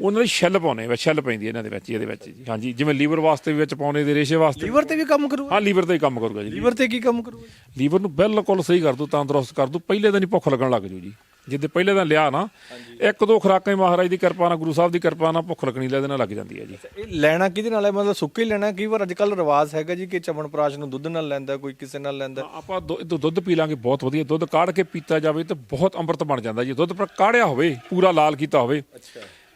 ਉਹਨਾਂ ਦੀ ਛਿੱਲ ਪਾਉਨੇ ਵਿੱਚ ਛਿੱਲ ਪੈਂਦੀ ਹੈ ਇਹਨਾਂ ਦੇ ਵਿੱਚ ਇਹਦੇ ਵਿੱਚ ਜੀ। ਹਾਂਜੀ ਜਿਵੇਂ ਲੀਵਰ ਵਾਸਤੇ ਵੀ ਵਿੱਚ ਪਾਉਨੇ ਦੇ ਰੇਸ਼ੇ ਵਾਸਤੇ। ਲੀਵਰ ਤੇ ਵੀ ਕੰਮ ਕਰੂਗਾ? ਹਾਂ ਲੀਵਰ ਤੇ ਹੀ ਕੰਮ ਕਰੂਗਾ ਜੀ। ਲੀਵਰ ਤੇ ਕੀ ਕੰਮ ਕਰੂਗਾ? ਲੀਵਰ ਨੂੰ ਬਿਲਕੁਲ ਸਹੀ ਕਰ ਦੂ ਤੰਦਰੁਸਤ ਕਰ ਦੂ ਪਹਿਲੇ ਦਿਨ ਹੀ ਭੁੱਖ ਲੱਗਣ ਲੱਗ ਜੂ ਜੀ। ਜਿੱਦੇ ਪਹਿਲੇ ਦਿਨ ਲਿਆ ਨਾ ਇੱਕ ਦੋ ਖੁਰਾਕਾਂ ਹੀ ਮਹਾਰਾਜ ਦੀ ਕਿਰਪਾ ਨਾਲ ਗੁਰੂ ਸਾਹਿਬ ਦੀ ਕਿਰਪਾ ਨਾਲ ਭੁੱਖ ਲੱਗਣੀ ਲੈ ਦੇਣਾ ਲੱਗ ਜਾਂਦੀ ਹੈ ਜੀ। ਇਹ ਲੈਣਾ ਕਿਹਦੇ ਨਾਲ ਹੈ? ਮਤਲਬ ਸੁੱਕਾ ਹੀ ਲੈਣਾ ਕਈ ਵਾਰ ਅੱਜ ਕੱਲ ਰਿਵਾਜ ਹੈਗਾ ਜੀ ਕਿ ਚਮਨਪ੍ਰਾਸ਼ ਨੂੰ ਦੁੱਧ ਨਾਲ ਲੈਂਦਾ ਕੋਈ ਕਿਸੇ ਨਾਲ ਲੈਂਦਾ। ਆਪਾਂ ਦੁ- ਦੁੱਧ ਪੀ ਲਾਂਗੇ ਬਹੁਤ ਵਧੀਆ। ਦੁੱਧ ਕਾੜ ਕੇ ਪੀਤਾ ਜਾਵੇ ਤਾਂ ਬਹੁਤ ਅੰਮ੍ਰਿਤ ਬਣ ਜਾਂਦਾ ਜੀ। ਦੁੱਧ ਪਰ ਕਾੜਿਆ ਹੋਵੇ ਪੂਰਾ ਲਾਲ ਕੀਤਾ ਹੋਵੇ।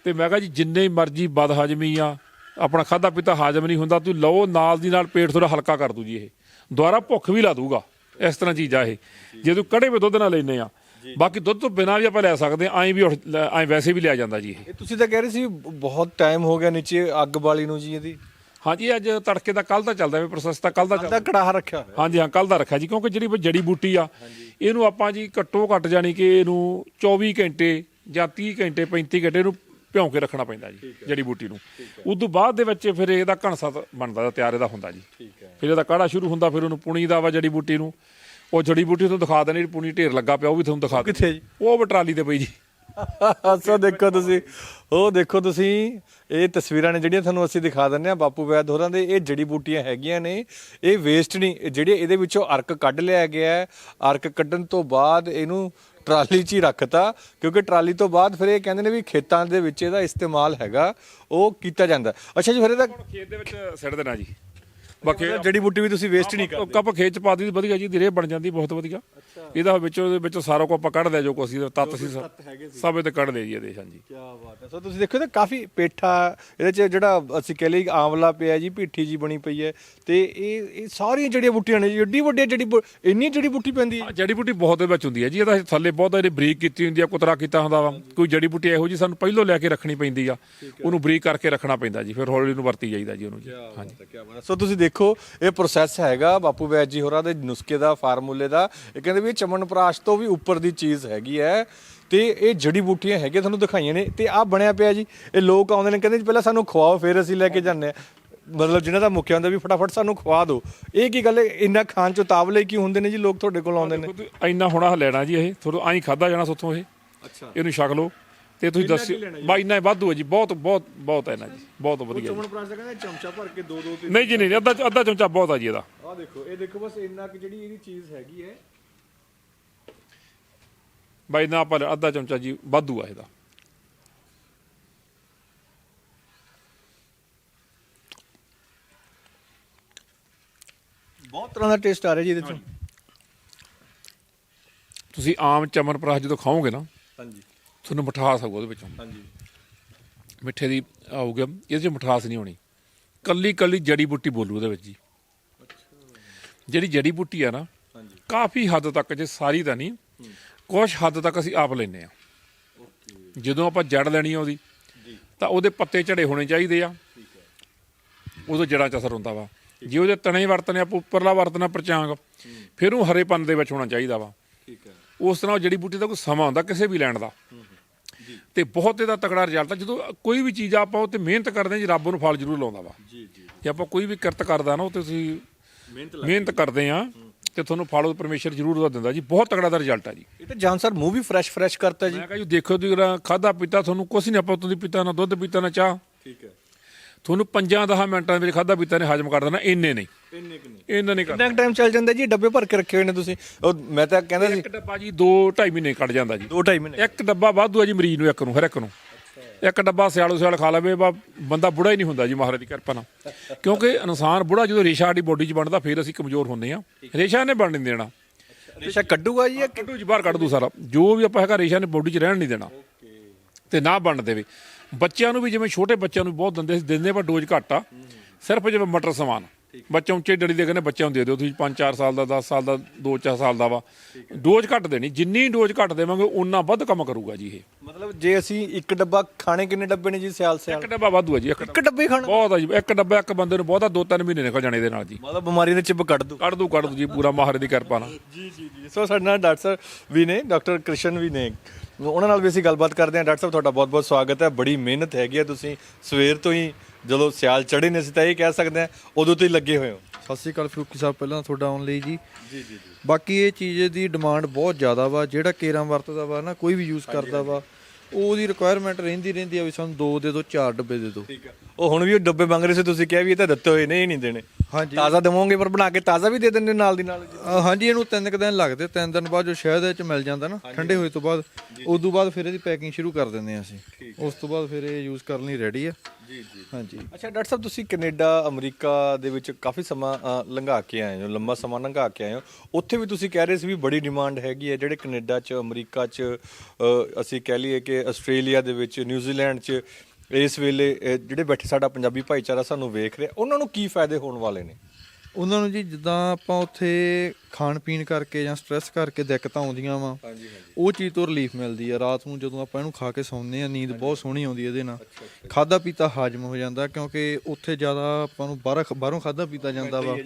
ਤੇ ਮੈਂ ਕਹਾਂ ਜੀ ਜਿੰਨੇ ਮਰਜ਼ੀ ਬਦ ਹਜਮੀ ਆ ਆਪਣਾ ਖਾਦਾ ਪੀਤਾ ਹਾਜ਼ਮ ਨਹੀਂ ਹੁੰਦਾ ਤੁਸੀਂ ਲਓ ਨਾਲ ਦੀ ਨਾਲ ਪੇਟ ਥੋੜਾ ਹਲਕਾ ਕਰ ਦੂ ਜੀ ਇਹ। ਦੁਬਾਰਾ ਭੁੱਖ ਵੀ ਲਾ ਦੂਗਾ ਇਸ ਤਰ੍ਹਾਂ ਚੀਜ਼ ਆ ਇਹ। ਜੇ ਤੂੰ ਕੜੇ ਵਿੱਚ ਦੁੱਧ ਨਾਲ ਲੈਨੇ ਆ ਬਾਕੀ ਦੁੱਧ ਤੋਂ ਬਿਨਾਂ ਵੀ ਆਪਾਂ ਲੈ ਸਕਦੇ ਆ ਐਂ ਵੀ ਐਂ ਵੈਸੇ ਵੀ ਲਿਆ ਜਾਂਦਾ ਜੀ ਇਹ। ਤੁਸੀਂ ਤਾਂ ਕਹਿ ਰਹੇ ਸੀ ਬਹੁਤ ਟਾਈਮ ਹੋ ਗਿਆ ਨੀਚੇ ਅੱਗ ਬਾਲੀ ਨੂੰ ਜੀ ਇਹਦੀ। ਹਾਂਜੀ ਅੱਜ ਤੜਕੇ ਦਾ ਕੱਲ ਦਾ ਚੱਲਦਾ ਵੀ ਪ੍ਰੋਸੈਸ ਤਾਂ ਕੱਲ ਦਾ ਚੱਲਦਾ। ਕੜਾਹਾ ਰੱਖਿਆ ਹੋਇਆ। ਹਾਂਜੀ ਹਾਂ ਕੱਲ ਦਾ ਰੱਖਿਆ ਜੀ ਕਿਉਂਕਿ ਜਿਹੜੀ ਜੜੀ ਬੂਟੀ ਆ ਇਹਨੂੰ ਆਪਾਂ ਜੀ ਘੱਟੋ ਘੱਟ ਜਾਣੀ ਕਿ ਇਹਨੂੰ 24 ਘੰਟੇ ਜਾਂ 30 ਘੰਟੇ 35 ਘੰਟੇ ਇਹਨੂੰ ਭਿਉਂ ਕੇ ਰੱਖਣਾ ਪੈਂਦਾ ਜੀ ਜੜੀ ਬੂਟੀ ਨੂੰ। ਉਦੋਂ ਬਾਅਦ ਦੇ ਵਿੱਚ ਫਿਰ ਇਹਦਾ ਘਣਸਾ ਬਣਦਾ ਦਾ ਤਿਆਰ ਇਹਦਾ ਹੁੰਦਾ ਜੀ। ਫਿਰ ਇਹਦਾ ਕਾੜਾ ਸ਼ੁਰੂ ਹੁੰਦਾ ਫਿਰ ਉਹਨੂੰ ਪੁਣੀ ਦਾ ਵਾ ਜੜੀ ਬੂਟੀ ਨੂੰ। ਉਹ ਜੜੀ ਬੂਟੀ ਤੁਹਾਨੂੰ ਦਿਖਾ ਦੇਣੀ ਪੁਣੀ ਢੇਰ ਲੱਗਾ ਪਿਆ ਉਹ ਵੀ ਤੁਹਾਨੂੰ ਦਿਖਾ। ਕਿੱਥੇ ਜੀ? ਉਹ ਵਾ ਟਰਾਲੀ ਤੇ ਪਈ ਜੀ। ਸੋ ਦੇਖੋ ਤੁਸੀਂ ਉਹ ਦੇਖੋ ਤੁਸੀਂ ਇਹ ਤਸਵੀਰਾਂ ਨੇ ਜਿਹੜੀਆਂ ਤੁਹਾਨੂੰ ਅਸੀਂ ਦਿਖਾ ਦਿੰਨੇ ਆ ਬਾਪੂ ਵੈਦ ਹੋਰਾਂ ਦੇ ਇਹ ਜੜੀ ਬੂਟੀਆਂ ਹੈਗੀਆਂ ਨੇ। ਇਹ ਵੇਸਟ ਨਹੀਂ ਜਿਹੜੇ ਇਹਦੇ ਵਿੱਚੋਂ ਅਰਕ ਕੱਢ ਲਿਆ ਗਿਆ ਹੈ ਅਰਕ ਕੱਢਣ ਤੋਂ ਬਾਅਦ ਇਹਨੂੰ ਟਰਾਲੀ 'ਚ ਹੀ ਰੱਖਤਾ, ਕਿਉਂਕਿ ਟਰਾਲੀ ਤੋਂ ਬਾਅਦ ਫਿਰ ਇਹ ਕਹਿੰਦੇ ਨੇ ਵੀ ਖੇਤਾਂ ਦੇ ਵਿੱਚ ਇਹਦਾ ਇਸਤੇਮਾਲ ਹੈਗਾ, ਉਹ ਕੀਤਾ ਜਾਂਦਾ। ਅੱਛਾ ਜੀ, ਫਿਰ ਇਹਦਾ ਖੇਤ ਦੇ ਵਿੱਚ ਸਿੱਟ ਦੇਣਾ ਜੀ। ਬਾਕੀ ਜੜੀ ਬੂਟੀ ਵੀ ਤੁਸੀਂ ਵੇਸਟ ਨਹੀਂ ਕਰਦੇ ਕੱਪ ਖੇਤ ਚ ਪਾ ਦੀ ਵਧੀਆ ਜੀ ਧੀਰੇ ਬਣ ਜਾਂਦੀ ਬਹੁਤ ਵਧੀਆ। ਇਹਦਾ ਵਿੱਚੋਂ ਦੇ ਵਿੱਚੋਂ ਸਾਰਾ ਕੋ ਆਪਾਂ ਕੱਢਦੇ ਜੋ ਕੁਛ ਸੀ ਤੱਤ ਸੀ। ਸਭ ਇਹ ਤੇ ਕੱਢ ਲਏ ਜੀ ਇਹਦੇ ਹਾਂਜੀ। ਕੀ ਬਾਤ ਹੈ। ਸੋ ਤੁਸੀਂ ਦੇਖੋ ਤਾਂ ਕਾਫੀ ਪੇਠਾ ਇਹਦੇ ਚ ਜਿਹੜਾ ਅਸੀਂ ਕਹ ਲਈ ਆਂਵਲਾ ਪਿਆ ਜੀ ਪਿੱਠੀ ਜੀ ਬਣੀ ਪਈ ਹੈ। ਤੇ ਇਹ ਇਹ ਸਾਰੀਆਂ ਜੜੀਆਂ ਬੂਟੀਆਂ ਨੇ ਜੀ ਏਡੀ ਵੱਡੀ ਜੜੀ ਇੰਨੀ ਜੜੀ ਬੂਟੀ ਪੈਂਦੀ ਹੈ। ਜੜੀ ਬੂਟੀ ਬਹੁਤ ਦੇ ਵਿੱਚ ਹੁੰਦੀ ਹੈ ਜੀ ਇਹਦਾ ਥੱਲੇ ਬਹੁਤ ਇਹਨੇ ਬਰੀਕ ਕੀਤੀ ਹੁੰਦੀ ਆ ਕੁਤਰਾ ਕੀਤਾ ਹੁੰਦਾ ਵਾ। ਕੋਈ ਜੜੀ ਬੂਟੀ ਇਹੋ ਜੀ ਸਾਨੂੰ ਪਹਿਲੋਂ ਲੈ ਕੇ ਰੱਖਣੀ ਪੈਂਦੀ ਆ ਉਹਨੂੰ ਬਰੀਕ ਕਰਕੇ ਰੱਖਣਾ ਪੈਂਦਾ ਜੀ ਫਿਰ ਹੌਲੀ ਨੂੰ ਵਰਤੀ ਜਾਈਦਾ ਜੀ ਉਹਨੂੰ ਜੀ। ਹਾਂਜੀ। ਕੀ ਹੈ। ਸੋ ਤੁਸੀਂ ਦੇਖੋ ਇਹ ਪ੍ਰੋਸੈਸ ਹੈਗਾ ਬਾਪੂ ਵੈਦ ਜੀ ਹੋਰਾਂ ਦੇ ਨੁਸਖੇ ਦਾ ਫਾਰਮੂਲੇ ਦਾ। ਇਹ ਕਹਿੰਦੇ ਵੀ ਇਹ ਚਮਨਪ੍ਰਾਸ਼ ਤੋਂ ਵੀ ਉੱਪਰ ਦੀ ਚੀਜ਼ ਹੈਗੀ ਹੈ। ਤੇ ਇਹ ਜੜੀ ਬੂਟੀਆਂ ਹੈਗੀਆਂ ਤੁਹਾਨੂੰ ਦਿਖਾਈਆਂ ਨੇ। ਤੇ ਆਹ ਬਣਿਆ ਪਿਆ ਜੀ। ਇਹ ਲੋਕ ਆਉਂਦੇ ਨੇ ਕਹਿੰਦੇ ਜੀ ਪਹਿਲਾਂ ਸਾਨੂੰ ਖਵਾਓ ਫਿਰ ਅਸੀਂ ਲੈ ਕੇ ਜਾਂਦੇ ਹਾਂ। ਮਤਲਬ ਜਿਨ੍ਹਾਂ ਦਾ ਮੁੱਖਿਆ ਹੁੰਦਾ ਵੀ ਫਟਾਫਟ ਸਾਨੂੰ ਖਵਾ ਦਿਓ। ਇਹ ਕੀ ਗੱਲ ਹੈ? ਇੰਨਾ ਖਾਣ ਚ ਉਤਾਵਲੇ ਕੀ ਹੁੰਦੇ ਨੇ ਜੀ? ਲੋਕ ਤੁਹਾਡੇ ਕੋਲ ਆਉਂਦੇ ਨੇ। ਇੰਨਾ ਹੋਣਾ ਲੈਣਾ ਜੀ ਇਹ। ਤੁਹਾਨੂੰ ਆਈ ਖਾਦਾ ਜਾਣਾ ਸੁੱਥੋਂ ਇਹ। ਅੱਛਾ। ਇਹਨੂੰ ਛਕ ਲਓ। ਤੇ ਤੁਸੀਂ ਦੱਸਿਓ। ਬਾ ਇੰਨਾ ਹੀ ਵਾਧੂ ਹੈ ਜੀ। ਬਹੁਤ ਬਹੁਤ ਬਹੁਤ ਹੈ ਨਾ ਜੀ। ਬਹੁਤ ਵਧੀਆ ਜੀ। ਚਮਨਪ੍ਰਾਸ਼ ਦਾ ਕਹਿੰਦੇ ਚਮਚਾ ਭਰ ਕੇ ਦੋ ਦੋ ਨਹੀਂ ਜੀ ਨਹੀਂ ਅੱਧਾ ਅੱਧਾ ਚਮਚਾ ਬਹੁਤ ਆ ਜੀ ਇਹਦਾ। ਆਹ ਦੇਖੋ ਇਹ ਦੇਖੋ ਬਸ ਇੰਨਾ ਕਿ ਜਿਹੜੀ ਇਹਦੀ ਚੀਜ਼ ਹੈਗੀ ਹੈ। ਬਾਈ ਨਾ ਆਪਾਂ ਅੱਧਾ ਚਮਚਾ ਜੀ ਵਾਧੂ ਆ ਇਹਦਾ। ਬਹੁਤ ਤਰ੍ਹਾਂ ਦਾ ਟੇਸਟ ਆ ਰਿਹਾ ਜੀ ਇਹਦੇ ਚੋਂ। ਤੁਸੀਂ ਆਮ ਚਮਨਪ੍ਰਾਸ਼ ਜਦੋਂ ਖਾਓਗੇ ਨਾ ਹਾਂਜੀ। ਤੁਹਾਨੂੰ ਮਿਠਾਸ ਆਊਗਾ ਉਹਦੇ ਵਿੱਚੋਂ। ਹਾਂਜੀ। ਮਿੱਠੇ ਦੀ ਆਊਗਾ। ਇਹਦੇ 'ਚ ਮਿਠਾਸ ਨਹੀਂ ਹੋਣੀ। ਕੱਲੀ ਕੱਲੀ ਜੜੀ ਬੂਟੀ ਬੋਲੂ ਉਹਦੇ ਵਿੱਚ ਜੀ। ਜਿਹੜੀ ਜੜੀ ਬੂਟੀ ਆ ਨਾ ਹਾਂਜੀ। ਕਾਫੀ ਹੱਦ ਤੱਕ ਜੇ ਸਾਰੀ ਤਾਂ ਨਹੀਂ ਕੁਝ ਹੱਦ ਤੱਕ ਅਸੀਂ ਆਪ ਲੈਨੇ ਆ ਜਦੋਂ ਆਪਾਂ ਜੜ ਲੈਣੀ ਆ ਉਹਦੀ ਤਾਂ ਉਹਦੇ ਪੱਤੇ ਝੜੇ ਹੋਣੇ ਚਾਹੀਦੇ ਆ। ਉਦੋਂ ਜੜਾਂ ਚ ਅਸਰ ਹੁੰਦਾ ਵਾ। ਜੇ ਉਹਦੇ ਤਣੇ ਵਰਤਨੇ ਆਪਾਂ ਉੱਪਰਲਾ ਵਰਤਨਾ ਪ੍ਰਚਾਂਗ ਫਿਰ ਉਹ ਹਰੇਪਨ ਦੇ ਵਿੱਚ ਹੋਣਾ ਚਾਹੀਦਾ ਵਾ। ਠੀਕ ਹੈ। ਉਸ ਤਰ੍ਹਾਂ ਉਹ ਜੜੀ ਬੂਟੀ ਦਾ ਕੋਈ ਸਮਾਂ ਹੁੰਦਾ ਕਿਸੇ ਵੀ ਲੈਣ ਦਾ। ਤੇ ਬਹੁਤ ਇਹਦਾ ਤਕੜਾ ਰਿਜ਼ਲਟ ਆ। ਜਦੋਂ ਕੋਈ ਵੀ ਚੀਜ਼ ਆਪਾਂ ਉਹ ਤੇ ਮਿਹਨਤ ਕਰਦੇ ਜੀ ਰੱਬ ਨੂੰ ਫਲ ਜ਼ਰੂਰ ਲਾਉਂਦਾ ਵਾ। ਜੀ ਜੀ ਜੇ। ਆਪਾਂ ਕੋਈ ਵੀ ਕਿਰਤ ਕਰਦਾ ਨਾ ਉਹ ਤੇ ਤੁਸੀਂ ਮਿਹਨਤ ਮਿਹਨਤ ਕਰਦੇ ਆ ਤੇ ਤੁਹਾਨੂੰ ਫਲ ਉਹ ਪਰਮੇਸ਼ਰ ਜ਼ਰੂਰ ਉਹਦਾ ਦਿੰਦਾ ਜੀ। ਬਹੁਤ ਤਕੜਾ ਦਾ ਰਿਜ਼ਲਟ ਆ ਜੀ। ਇਹ ਤਾਂ ਜਾਨ ਸਰ ਮੂੰਹ ਵੀ ਫਰੈਸ਼ ਫਰੈਸ਼ ਕਰਤਾ ਜੀ। ਮੈਂ ਕਹਾਂ ਜੀ ਦੇਖੋ ਤੁਸੀਂ ਖਾਦਾ ਪੀਤਾ ਤੁਹਾਨੂੰ ਕੁਛ ਨਹੀਂ ਆਪਾਂ ਤੋਂ ਦੀ ਪੀਤਾ ਨਾ ਦੁੱਧ ਪੀਤਾ ਨਾ ਚਾਹ। ਠੀਕ ਹੈ। ਤੁਹਾਨੂੰ 5-10 ਮਿੰਟਾਂ ਦੇ ਵਿੱਚ ਖਾਦਾ ਪੀਤਾ ਨੇ ਹਜਮ ਕਰ ਦੇਣਾ ਇੰਨੇ ਨਹੀਂ। ਇੰਨੇ ਕਿ ਨਹੀਂ। ਇੰਨਾ ਨਹੀਂ ਕਰਦਾ ਕਿੰਨਾ ਟਾਈਮ ਚੱਲ ਜਾਂਦਾ ਜੀ ਡੱਬੇ ਭਰ ਕੇ ਰੱਖੇ ਹੋਏ ਨੇ ਤੁਸੀਂ। ਉਹ ਮੈਂ ਤਾਂ ਕਹਿੰਦਾ ਸੀ ਇੱਕ ਡੱਬਾ ਜੀ 2 2.5 ਮਹੀਨੇ ਕੱਢ ਜਾਂਦਾ ਜੀ। 2 2.5 ਮਹੀਨੇ। ਇੱਕ ਡੱਬਾ ਵਾਧੂ ਆ ਜੀ ਮਰੀਜ਼ ਨੂੰ ਇੱਕ ਨੂੰ ਹਰ ਇੱਕ ਨੂੰ। ਇੱਕ ਡੱਬਾ ਸਿਆਲੋ ਸਿਆਲ ਖਾ ਲਵੇ ਬਾ ਬੰਦਾ ਬੁੜਾ ਹੀ ਨਹੀਂ ਹੁੰਦਾ ਜੀ ਮਹਾਰਾਜ ਦੀ ਕਿਰਪਾ ਨਾਲ। ਕਿਉਂਕਿ ਇਨਸਾਨ ਬੁੜਾ ਜਦੋਂ ਰੇਸ਼ਾ ਸਾਡੀ ਬੋਡੀ 'ਚ ਬਣਦਾ ਫਿਰ ਅਸੀਂ ਕਮਜ਼ੋਰ ਹੁੰਦੇ ਆ ਰੇਸ਼ਾ ਨੇ ਬਣ ਨਹੀਂ ਦੇਣਾ। ਰੇਸ਼ਾ ਕੱਢੂਗਾ ਜੀ ਇਹ ਕੱਢੂ ਜੀ ਬਾਹਰ ਕੱਢ ਦੂ ਸਾਰਾ। ਜੋ ਵੀ ਆਪਾਂ ਹੈਗਾ ਰੇਸ਼ਾ ਨੇ ਬੋਡੀ 'ਚ ਰਹਿਣ ਨਹੀਂ ਦੇਣਾ। ਤੇ ਨਾ ਬਣ ਦੇਵੇ। ਬੱਚਿਆਂ ਨੂੰ ਵੀ ਜਿਵੇਂ ਛੋਟੇ ਬੱਚਿਆਂ ਨੂੰ ਬਹੁਤ ਦਿੰਦੇ ਸੀ ਦਿੰਦੇ ਪਰ ਡੋਜ਼ ਘੱਟ ਆ। ਸਿਰਫ ਜਿਵੇਂ ਮਟਰ ਸਮਾਨ। ਬੱਚਾ ਉੱਚੇ ਡੜੀ ਦੇ ਕਹਿੰਦੇ ਬੱਚਿਆਂ ਨੂੰ ਦੇ ਦਿਓ ਤੁਸੀਂ 5-4 ਸਾਲ ਦਾ 10 ਸਾਲ ਦਾ 2-4 ਸਾਲ ਦਾ ਵਾ। ਡੋਜ਼ ਘੱਟ ਦੇਣੀ ਜਿੰਨੀ ਡੋਜ਼ ਘੱਟ ਦੇਵਾਂਗੇ ਉਨਾ ਵੱਧ ਕੰਮ ਕਰੂਗਾ ਜੀ ਇਹ। ਮਤਲਬ ਜੇ ਅਸੀਂ ਇੱਕ ਡੱਬਾ ਖਾਣੇ ਕਿੰਨੇ ਡੱਬੇ ਨੇ ਜੀ ਸਿਆਲ ਸਿਆਲ? ਇੱਕ ਡੱਬਾ ਵਾਧੂ ਹੈ ਜੀ ਇੱਕ ਡੱਬੇ ਖਾਣਾ। ਬਹੁਤ ਆ ਜੀ ਇੱਕ ਡੱਬਾ ਇੱਕ ਬੰਦੇ ਨੂੰ ਬਹੁਤਾ 2-3 ਮਹੀਨੇ ਨਿਕਲ ਜਾਣੇ ਇਹਦੇ ਨਾਲ ਜੀ। ਮਤਲਬ ਬਿਮਾਰੀ ਦੇ ਚਿਪ ਕੱਢ ਦੂ। ਕੱਢ ਦੂ ਕੱਢ ਦੂ ਜੀ ਪੂਰਾ ਮਾਹਰ ਦੀ ਕਿਰਪਾ ਨਾਲ। ਜੀ ਜੀ ਜੀ। ਸੋ ਸਾਡੇ ਨਾਲ ਡਾਕਟਰ ਵੀ ਨੇ ਡਾਕਟਰ ਕ੍ਰਿਸ਼ਨ ਵੀ ਨੇ। ਉਹਨਾਂ ਨਾਲ ਵੀ ਅਸੀਂ ਗੱਲਬਾਤ ਕਰਦੇ ਹਾਂ। ਡਾਕਟਰ ਸਾਹਿਬ ਤੁਹਾਡਾ ਬਹੁਤ-ਬਹੁਤ ਸਵਾਗਤ ਹੈ। ਬੜੀ ਮਿਹਨਤ ਹੈਗੀ ਹੈ। ਤੁਸੀਂ ਸਵੇਰ ਤੋਂ ਹੀ ਜਦੋਂ ਸਿਆਲ ਚੜੇ ਨੇ ਅਸੀਂ ਤਾਂ ਇਹ ਕਹਿ ਸਕਦੇ ਹਾਂ ਉਦੋਂ ਤੋਂ ਹੀ ਲੱਗੇ ਹੋਏ ਹੋ। ਸਤਿ ਸ਼੍ਰੀ ਅਕਾਲ ਫਰੂਕੀ ਸਾਹਿਬ ਪਹਿਲਾਂ ਤੁਹਾਡਾ ਆਉਣ ਲਈ ਜੀ। ਜੀ ਜੀ ਜੀ। ਬਾਕੀ ਇਹ ਚੀਜ਼ ਦੀ ਡਿਮਾਂਡ ਬਹੁਤ ਜ਼ਿਆਦਾ ਵਾ। ਜਿਹੜਾ ਕੇਰਾਂ ਵਰਤਦਾ ਵਾ ਨਾ ਕੋਈ ਵੀ ਯੂਜ਼ ਕਰਦਾ ਵਾ ਉਹਦੀ ਰਿਕੁਆਇਰਮੈਂਟ ਰਹਿੰਦੀ ਰਹਿੰਦੀ ਆ ਵੀ ਸਾਨੂੰ ਦੋ ਦੇ ਦਿਓ ਚਾਰ ਡੱਬੇ ਦੇ ਦਿਓ। ਠੀਕ ਉਹ ਹੁਣ ਵੀ ਉਹ ਡੱਬੇ ਮੰਗ ਰਹੇ ਸੀ ਤੁਸੀਂ ਕਿਹਾ ਵੀ ਇਹ ਤਾਂ ਦਿੱਤੇ ਹੋਏ ਨੇ ਇਹ ਨਹੀਂ ਦੇਣੇ। ਹਾਂਜੀ। ਤਾਜ਼ਾ ਦੇਵੋਗੇ ਪਰ ਬਣਾ ਕੇ ਤਾਜ਼ਾ ਵੀ ਦੇ ਦਿੰਦੇ ਨਾਲ ਦੀ ਨਾਲ। ਅ, ਹਾਂਜੀ ਇਹਨੂੰ ਤਿੰਨ ਕੁ ਦਿਨ ਲੱਗਦੇ ਤਿੰਨ ਦਿਨ ਬਾਅਦ ਜੋ ਸ਼ਹਿਦ ਇਹ ਚ ਮਿਲ ਜਾਂਦਾ ਨਾ ਠੰਡੇ ਹੋਏ ਤੋਂ ਬਾਅਦ ਉਸ ਤੋਂ ਬਾਅਦ ਫਿਰ ਇਹਦੀ ਪੈਕਿੰਗ ਸ਼ੁਰੂ ਕਰ ਦਿੰਦੇ ਆ ਅਸੀਂ। ਉਸ ਤੋਂ ਬਾਅਦ ਫਿਰ ਇਹ ਯੂਜ਼ ਕਰਨ ਲਈ ਰੈਡੀ ਆ। ਜੀ ਜੀ ਹਾਂਜੀ। ਅੱਛਾ ਡਾਕਟਰ ਸਾਹਿਬ ਤੁਸੀਂ ਕੈਨੇਡਾ ਅਮਰੀਕਾ ਦੇ ਵਿੱਚ ਕਾਫੀ ਸਮਾਂ ਅ, ਲੰਘਾ ਕੇ ਆਏ ਹੋ ਲੰਮਾ ਸਮਾਂ ਲੰਘਾ ਕੇ ਆਏ ਹੋ। ਉੱਥੇ ਵੀ ਤੁਸੀਂ ਕਹਿ ਰਹੇ ਸੀ ਵੀ ਬੜੀ ਡਿਮਾਂਡ ਹੈਗੀ ਹੈ ਜਿਹੜੇ ਕੈਨੇਡਾ 'ਚ ਅਮਰੀਕਾ 'ਚ ਅ, ਅਸੀਂ ਕਹਿ ਲਈਏ ਕਿ ਆਸਟ੍ਰੇਲੀਆ ਦੇ ਵਿੱਚ ਨਿਊਜ਼ੀਲੈਂਡ 'ਚ ਇਸ ਵੇਲੇ ਅ, ਜਿਹੜੇ ਬੈਠੇ ਸਾਡਾ ਪੰਜਾਬੀ ਭਾਈਚਾਰਾ ਸਾਨੂੰ ਵੇਖ ਰਿਹਾ ਉਹਨਾਂ ਨੂੰ ਕੀ ਫਾਇਦੇ ਹੋਣ ਵਾਲੇ ਨੇ? ਉਹਨਾਂ ਨੂੰ ਜੀ ਜਿੱਦਾਂ ਆਪਾਂ ਉੱਥੇ ਖਾਣ ਪੀਣ ਕਰਕੇ ਜਾਂ ਸਟ੍ਰੈਸ ਕਰਕੇ ਦਿੱਕਤਾਂ ਆਉਂਦੀਆਂ ਵਾ ਹਾਂਜੀ ਹਾਂਜੀ। ਉਹ ਚੀਜ਼ ਤੋਂ ਰਿਲੀਫ ਮਿਲਦੀ ਆ। ਰਾਤ ਨੂੰ ਜਦੋਂ ਆਪਾਂ ਇਹਨੂੰ ਖਾ ਕੇ ਸੌਂਦੇ ਆ ਨੀਂਦ ਬਹੁਤ ਸੋਹਣੀ ਆਉਂਦੀ ਇਹਦੇ ਨਾਲ। ਖਾਦਾ ਪੀਤਾ ਹਾਜ਼ਮ ਹੋ ਜਾਂਦਾ ਕਿਉਂਕਿ ਉੱਥੇ ਜ਼ਿਆਦਾ ਆਪਾਂ ਨੂੰ ਬਾਹਰ ਬਾਹਰੋਂ ਖਾਦਾ ਪੀਤਾ ਜਾਂਦਾ ਵਾ।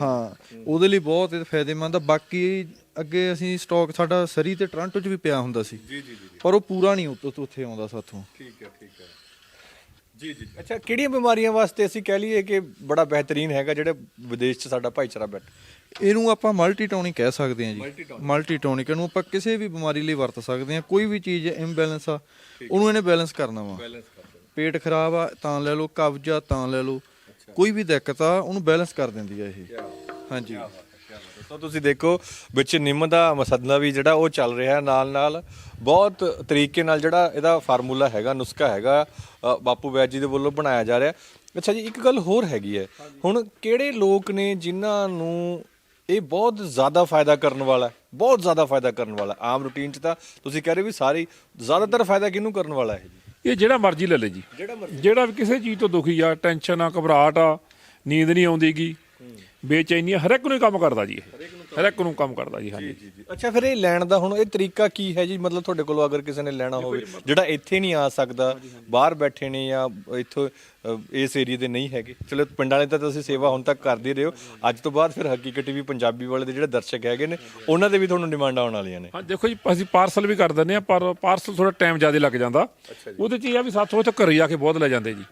ਹਾਂ ਉਹਦੇ ਲਈ ਬਹੁਤ ਇਹ ਫਾਇਦੇਮੰਦ ਆ। ਬਾਕੀ ਅੱਗੇ ਅਸੀਂ ਸਟਾਕ ਸਾਡਾ ਸਰੀ ਤੇ ਟੋਰਾਂਟੋ 'ਚ ਵੀ ਪਿਆ ਹੁੰਦਾ ਸੀ। ਜੀ ਜੀ ਜੀ ਪਰ ਉਹ ਪੂਰਾ ਨਹੀਂ ਉੱਥੇ ਉੱਥੇ ਆਉਂਦਾ ਸਾਥੋਂ। ਠੀਕ ਹੈ ਠੀਕ ਹੈ। ਜੀ ਜੀ ਅੱਛਾ ਕਿਹੜੀਆਂ ਬਿਮਾਰੀਆਂ ਵਾਸਤੇ ਅਸੀਂ ਕਹਿ ਲਈਏ ਕਿ ਬੜਾ ਬਿਹਤਰੀਨ ਹੈਗਾ ਜਿਹੜੇ ਵਿਦੇਸ਼ 'ਚ ਸਾਡਾ ਭਾਈਚਾਰਾ ਬੈਠਾ ਇਹਨੂੰ ਆਪਾਂ ਮਲਟੀ ਟੋਨਿਕ ਕਹਿ ਸਕਦੇ ਹਾਂ ਜੀ। ਮਲਟੀ ਟੋਨਿਕ ਇਹਨੂੰ ਆਪਾਂ ਕਿਸੇ ਵੀ ਬਿਮਾਰੀ ਲਈ ਵਰਤ ਸਕਦੇ ਹਾਂ। ਕੋਈ ਵੀ ਚੀਜ਼ ਇੰਬੈਲੈਂਸ ਆ ਉਹਨੂੰ ਇਹਨੇ ਬੈਲੈਂਸ ਕਰਨਾ ਵਾ। ਪੇਟ ਖਰਾਬ ਆ ਤਾਂ ਲੈ ਲਓ ਕਬਜ਼ ਆ ਤਾਂ ਲੈ ਲਓ। ਕੋਈ ਵੀ ਦਿੱਕਤ ਆ ਉਹਨੂੰ ਬੈਲੈਂਸ ਕਰ ਦਿੰਦੀ ਆ ਇਹ। ਹਾਂਜੀ। ਸੋ ਤੁਸੀਂ ਦੇਖੋ ਵਿੱਚ ਨਿੰਮ ਦਾ ਮਸਦਨਾ ਵੀ ਜਿਹੜਾ ਉਹ ਚੱਲ ਰਿਹਾ ਨਾਲ ਨਾਲ ਬਹੁਤ ਤਰੀਕੇ ਨਾਲ ਜਿਹੜਾ ਇਹਦਾ ਫਾਰਮੂਲਾ ਹੈਗਾ ਨੁਸਖਾ ਹੈਗਾ ਅ, ਬਾਪੂ ਵੈਦ ਜੀ ਦੇ ਵੱਲੋਂ ਬਣਾਇਆ ਜਾ ਰਿਹਾ। ਅੱਛਾ ਜੀ ਇੱਕ ਗੱਲ ਹੋਰ ਹੈਗੀ ਹੈ। ਹੁਣ ਕਿਹੜੇ ਲੋਕ ਨੇ ਜਿਨ੍ਹਾਂ ਨੂੰ ਇਹ ਬਹੁਤ ਜ਼ਿਆਦਾ ਫਾਇਦਾ ਕਰਨ ਵਾਲਾ ਹੈ? ਬਹੁਤ ਜ਼ਿਆਦਾ ਫਾਇਦਾ ਕਰਨ ਵਾਲਾ ਹੈ। ਆਮ ਰੂਟੀਨ 'ਚ ਤਾਂ ਤੁਸੀਂ ਕਹਿ ਰਹੇ ਵੀ ਸਾਰੀ ਜ਼ਿਆਦਾਤਰ ਫਾਇਦਾ ਕਿਹਨੂੰ ਕਰਨ ਵਾਲਾ ਹੈ ਜੀ? ਇਹ ਜਿਹੜਾ ਮਰਜ਼ੀ ਲੈ ਲੈ ਜੀ। ਜਿਹੜਾ ਵੀ ਕਿਸੇ ਚੀਜ਼ ਤੋਂ ਦੁਖੀ ਆ ਟੈਨਸ਼ਨ ਆ ਘਬਰਾਹਟ ਆ ਨੀਂਦ ਨਹੀਂ ਆਉਂਦੀਗੀ। ਬੇਚੈਨੀ ਹਰ ਇੱਕ ਨੂੰ ਹੀ ਕੰਮ ਕਰਦਾ ਜੀ ਇਹ। ਹਰ ਇੱਕ ਨੂੰ ਕੰਮ ਕਰਦਾ ਜੀ ਹਾਂਜੀ। ਜੀ ਅੱਛਾ ਫਿਰ ਇਹ ਲੈਣ ਦਾ ਹੁਣ ਇਹ ਤਰੀਕਾ ਕੀ ਹੈ ਜੀ? ਮਤਲਬ ਤੁਹਾਡੇ ਕੋਲੋਂ ਅਗਰ ਕਿਸੇ ਨੇ ਲੈਣਾ ਹੋਵੇ ਜਿਹੜਾ ਇੱਥੇ ਨਹੀਂ ਆ ਸਕਦਾ ਬਾਹਰ ਬੈਠੇ ਨੇ ਜਾਂ ਇੱਥੋਂ ਅ, ਇਸ ਏਰੀਆ ਦੇ ਨਹੀਂ ਹੈਗੇ। ਚਲੋ ਪਿੰਡਾਂ ਵਾਲੇ ਤਾਂ ਤੁਸੀਂ ਸੇਵਾ ਹੁਣ ਤੱਕ ਕਰਦੇ ਰਹੇ ਹੋ। ਅੱਜ ਤੋਂ ਬਾਅਦ ਫਿਰ ਹਕੀਕਤ ਟੀਵੀ ਪੰਜਾਬੀ ਵਾਲੇ ਦੇ ਜਿਹੜੇ ਦਰਸ਼ਕ ਹੈਗੇ ਨੇ ਉਹਨਾਂ ਦੇ ਵੀ ਤੁਹਾਨੂੰ ਡਿਮਾਂਡ ਆਉਣ ਵਾਲੀਆਂ ਨੇ। ਹਾਂ ਦੇਖੋ ਜੀ ਅਸੀਂ ਪਾਰਸਲ ਵੀ ਕਰ ਦਿੰਦੇ ਆ ਪਰ ਪਾਰਸਲ ਥੋੜਾ ਟਾਈਮ ਜ਼ਿਆਦਾ ਲੱਗ ਜਾਂਦਾ। ਉਹਦੇ ਚ ਇਹ ਆ ਵੀ ਸਾਥੋਂ ਇੱਥੇ ਘਰੇ ਆ ਕੇ ਬਹੁਤ ਲੈ ਜਾਂਦੇ ਜੀ।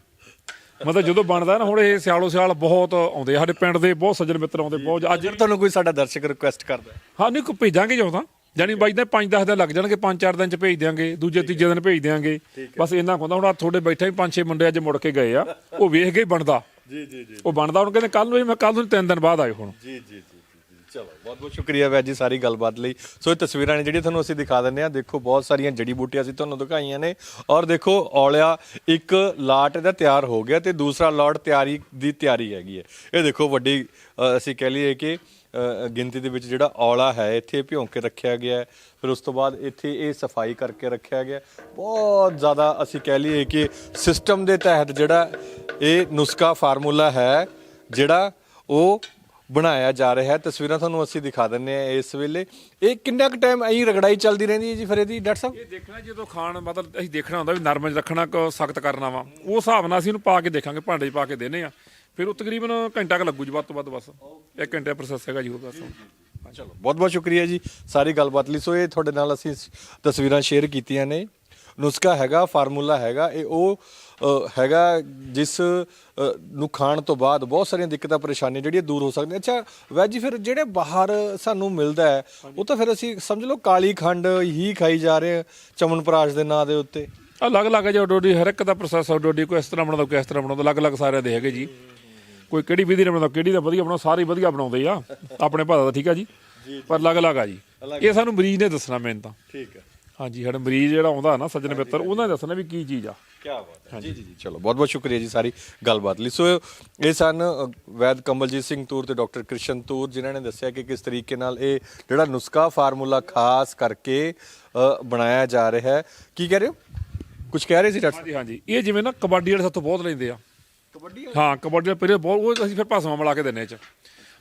ਮਤਲਬ ਜਦੋਂ ਬਣਦਾ ਨਾ ਹੁਣ ਇਹ ਸਿਆਲੋ ਸਿਆਲ ਬਹੁਤ ਆਉਂਦੇ ਆ, ਸਾਡੇ ਪਿੰਡ ਦੇ ਬਹੁਤ ਸੱਜਣ ਮਿੱਤਰ ਆਉਂਦੇ ਬਹੁਤ ਅੱਜ ਤੁਹਾਨੂੰ ਕੋਈ ਸਾਡਾ ਦਰਸ਼ਕ ਰਿਕੁਐਸਟ ਕਰਦਾ ਹੈ? ਹਾਂ ਨਹੀਂ ਕੋ ਭੇਜਾਂਗੇ ਜੋ ਤਾਂ। ਜਾਨੀ ਬਾਈ ਦੇ 5-10 ਦਿਨ ਲੱਗ ਜਾਣਗੇ 5-4 ਦਿਨ ਚ ਭੇਜ ਦਿਆਂਗੇ ਦੂਜੇ ਤੀਜੇ ਦਿਨ ਭੇਜ ਦਿਆਂਗੇ। ਬਸ ਇੰਨਾ ਕੁ ਹੁੰਦਾ ਹੁਣ ਆਹ ਤੁਹਾਡੇ ਬੈਠੇ ਵੀ 5-6 ਮੁੰਡੇ ਅੱਜ ਮੁੜ ਕੇ ਗਏ ਆ ਉਹ ਵੇਖ ਕੇ ਹੀ ਬਣਦਾ। ਜੀ ਜੀ ਜੀ। ਉਹ ਬਣਦਾ ਹੁਣ ਕਹਿੰਦੇ ਕੱਲ ਨੂੰ ਜੀ, ਮੈਂ ਕੱਲ ਨੂੰ ਤਿੰਨ ਦਿਨ ਬਾਅਦ ਆਏ ਹੁਣ। ਜੀ ਜੀ ਜੀ। ਚਲੋ ਬਹੁਤ ਬਹੁਤ ਸ਼ੁਕਰੀਆ ਵੈਦ ਜੀ ਸਾਰੀ ਗੱਲਬਾਤ ਲਈ। ਸੋ ਇਹ ਤਸਵੀਰਾਂ ਨੇ ਜਿਹੜੀਆਂ ਤੁਹਾਨੂੰ ਅਸੀਂ ਦਿਖਾ ਦਿੰਦੇ ਆ ਦੇਖੋ ਬਹੁਤ ਸਾਰੀਆਂ ਜੜੀ ਬੂਟੀਆਂ ਅਸੀਂ ਤੁਹਾਨੂੰ ਦਿਖਾਈਆਂ ਨੇ। ਔਰ ਦੇਖੋ ਔਲਿਆ ਇੱਕ ਲਾਟ ਇਹਦਾ ਤਿਆਰ ਹੋ ਗਿਆ ਤੇ ਦੂਸਰਾ ਲਾਟ ਤਿਆਰੀ ਦੀ ਤਿਆਰੀ ਹੈਗੀ ਹੈ। ਇਹ ਦੇਖੋ ਵੱਡੀ ਅ, ਅਸੀਂ ਕਹਿ ਲਈਏ ਕਿ ਅ, ਗਿਣਤੀ ਦੇ ਵਿੱਚ ਜਿਹੜਾ ਔਲਾ ਹੈ ਇੱਥੇ ਭਿਉਂ ਕੇ ਰੱਖਿਆ ਗਿਆ ਹੈ। ਫਿਰ ਉਸ ਤੋਂ ਬਾਅਦ ਇੱਥੇ ਇਹ ਸਫ਼ਾਈ ਕਰਕੇ ਰੱਖਿਆ ਗਿਆ। ਬਹੁਤ ਜ਼ਿਆਦਾ ਅਸੀਂ ਕਹਿ ਲਈਏ ਕਿ ਸਿਸਟਮ ਦੇ ਤਹਿਤ ਜਿਹੜਾ ਇਹ ਨੁਸਖਾ ਫਾਰਮੂਲਾ ਹੈ ਜਿਹੜਾ ਉਹ ਬਣਾਇਆ ਜਾ ਰਿਹਾ ਹੈ। ਤਸਵੀਰਾਂ ਤੁਹਾਨੂੰ ਅਸੀਂ ਦਿਖਾ ਦਿੰਨੇ ਆ ਇਸ ਵੇਲੇ। ਇਹ ਕਿੰਨਾ ਕੁ ਟਾਈਮ ਐਂ ਰਗੜਾਈ ਚੱਲਦੀ ਰਹਿੰਦੀ ਹੈ ਜੀ ਫਿਰ ਇਹਦੀ ਡਾਕਟਰ ਸਾਹਿਬ? ਇਹ ਦੇਖਣਾ ਜਦੋਂ ਖਾਣ ਮਤਲਬ ਅਸੀਂ ਦੇਖਣਾ ਹੁੰਦਾ ਵੀ ਨਰਮ ਚ ਰੱਖਣਾ ਕਿ ਸਖਤ ਕਰਨਾ ਵਾ। ਉਸ ਹਿਸਾਬ ਨਾਲ ਅਸੀਂ ਇਹਨੂੰ ਪਾ ਕੇ ਦੇਖਾਂਗੇ ਭਾਂਡੇ 'ਚ ਪਾ ਕੇ ਦੇਨੇ ਆ। ਫਿਰ ਉਹ ਤਕਰੀਬਨ ਘੰਟਾ ਕੁ ਲੱਗੂ ਜੀ ਵੱਧ ਤੋਂ ਵੱਧ ਬਸ। ਇੱਕ ਘੰਟੇ ਦਾ ਪ੍ਰੋਸੈਸ ਹੈਗਾ ਜੀ ਉਹ ਬਸ ਚਲੋ ਬਹੁਤ ਬਹੁਤ ਸ਼ੁਕਰੀਆ ਜੀ ਸਾਰੀ ਗੱਲਬਾਤ ਲਈ। ਸੋ ਇਹ ਤੁਹਾਡੇ ਨਾਲ ਅਸੀਂ ਤਸਵੀਰਾਂ ਸ਼ੇਅਰ ਕੀਤੀਆਂ ਨੇ। ਨੁਸਖਾ ਹੈਗਾ ਫਾਰਮੂਲਾ ਹੈਗਾ ਇਹ ਉਹ ਹੈਗਾ ਜਿਸ ਨੂੰ ਖਾਣ ਤੋਂ ਬਾਅਦ ਬਹੁਤ ਸਾਰੀਆਂ ਦਿੱਕਤਾਂ ਪਰੇਸ਼ਾਨੀਆਂ ਜਿਹੜੀਆਂ ਦੂਰ ਹੋ ਸਕਦੀਆਂ। ਅੱਛਾ ਵੈਜ ਜੀ ਫਿਰ ਜਿਹੜੇ ਬਾਹਰ ਸਾਨੂੰ ਮਿਲਦਾ ਹੈ ਉਹ ਤਾਂ ਫਿਰ ਅਸੀਂ ਸਮਝ ਲਓ ਕਾਲੀ ਖੰਡ ਹੀ ਖਾਈ ਜਾ ਰਹੇ ਚਮਨਪ੍ਰਾਸ਼ ਦੇ ਨਾਂ ਦੇ ਉੱਤੇ। ਅਲੱਗ-ਅਲੱਗ ਜਿਹਾ ਡੋਡੀ ਹਰ ਇੱਕ ਦਾ ਪ੍ਰੋਸੈਸ ਡੋਡੀ ਕੋਈ ਇਸ ਤਰ੍ਹਾਂ ਬਣਾਉਂਦਾ ਕੋਈ ਇਸ ਤਰ੍ਹਾਂ ਬਣਾਉਂਦਾ ਅਲੱਗ-ਅਲੱਗ ਸਾਰਿਆਂ ਦੇ ਹੈਗੇ ਜੀ। ਕੋਈ ਕਿਹੜੀ ਵਿਧੀ ਨਾਲ ਬਣਾਉਂਦਾ ਕਿਹੜੀ ਦਾ ਵਧੀਆ ਬਣਾਉਂਦਾ ਸਾਰੇ ਵਧੀਆ ਬਣਾਉਂਦੇ ਆ ਆਪਣੇ ਭਾਅ ਦਾ ਠੀਕ ਆ ਜੀ? ਪਰ ਅਲੱਗ-ਅਲੱਗ ਆ ਜੀ। ਇਹ ਸਾਨੂੰ ਮਰੀਜ਼ ਨੇ ਦੱਸਣਾ ਮੈਨੂੰ ਤਾਂ। ਠੀਕ ਹੈ। ਹਾਂਜੀ ਸਾਡਾ ਮਰੀਜ਼ ਜਿਹੜਾ ਆਉਂਦਾ ਨਾ ਸੱਜਣ ਮਿੱਤਰ ਉਹਨਾਂ ਨੇ ਦੱਸਣਾ ਵੀ ਕੀ ਚੀਜ਼ ਆ। ਕੀ ਬਾਤ ਹੈ। ਜੀ ਜੀ ਜੀ ਚਲੋ ਬਹੁਤ ਬਹੁਤ ਸ਼ੁਕਰੀਆ ਜੀ ਸਾਰੀ ਗੱਲਬਾਤ ਲਈ। ਸੋ ਇਹ ਸਨ ਵੈਦ ਕਮਲਜੀਤ ਸਿੰਘ ਤੂਰ ਤੇ ਡਾਕਟਰ ਕ੍ਰਿਸ਼ਨ ਤੂਰ ਜਿਨ੍ਹਾਂ ਨੇ ਦੱਸਿਆ ਕਿ ਕਿਸ ਤਰੀਕੇ ਨਾਲ ਇਹ ਜਿਹੜਾ ਨੁਸਖਾ ਫਾਰਮੂਲਾ ਖਾਸ ਕਰਕੇ ਬਣਾਇਆ ਜਾ ਰਿਹਾ ਹੈ। ਕੀ ਕਹਿ ਰਹੇ ਹੋ? ਕੁਝ ਕਹਿ ਰਹੇ ਸੀ ਡਾਕਟਰ? ਹਾਂਜੀ ਹਾਂਜੀ। ਇਹ ਜਿਵੇਂ ਨਾ ਕਬੱਡੀ ਵਾਲੇ ਸਾਥੋਂ ਬਹੁਤ ਲੈਂਦੇ ਆ। ਕਬੱਡੀ ਹਾਂ ਕਬੱਡੀ ਵਾਲੇ ਪੀਰੀਅਡ ਬਹੁਤ ਉਹ ਅਸੀਂ ਫਿਰ ਭਸਮਾ ਮਿਲਾ ਕੇ ਦਿੰਨੇ ਚ।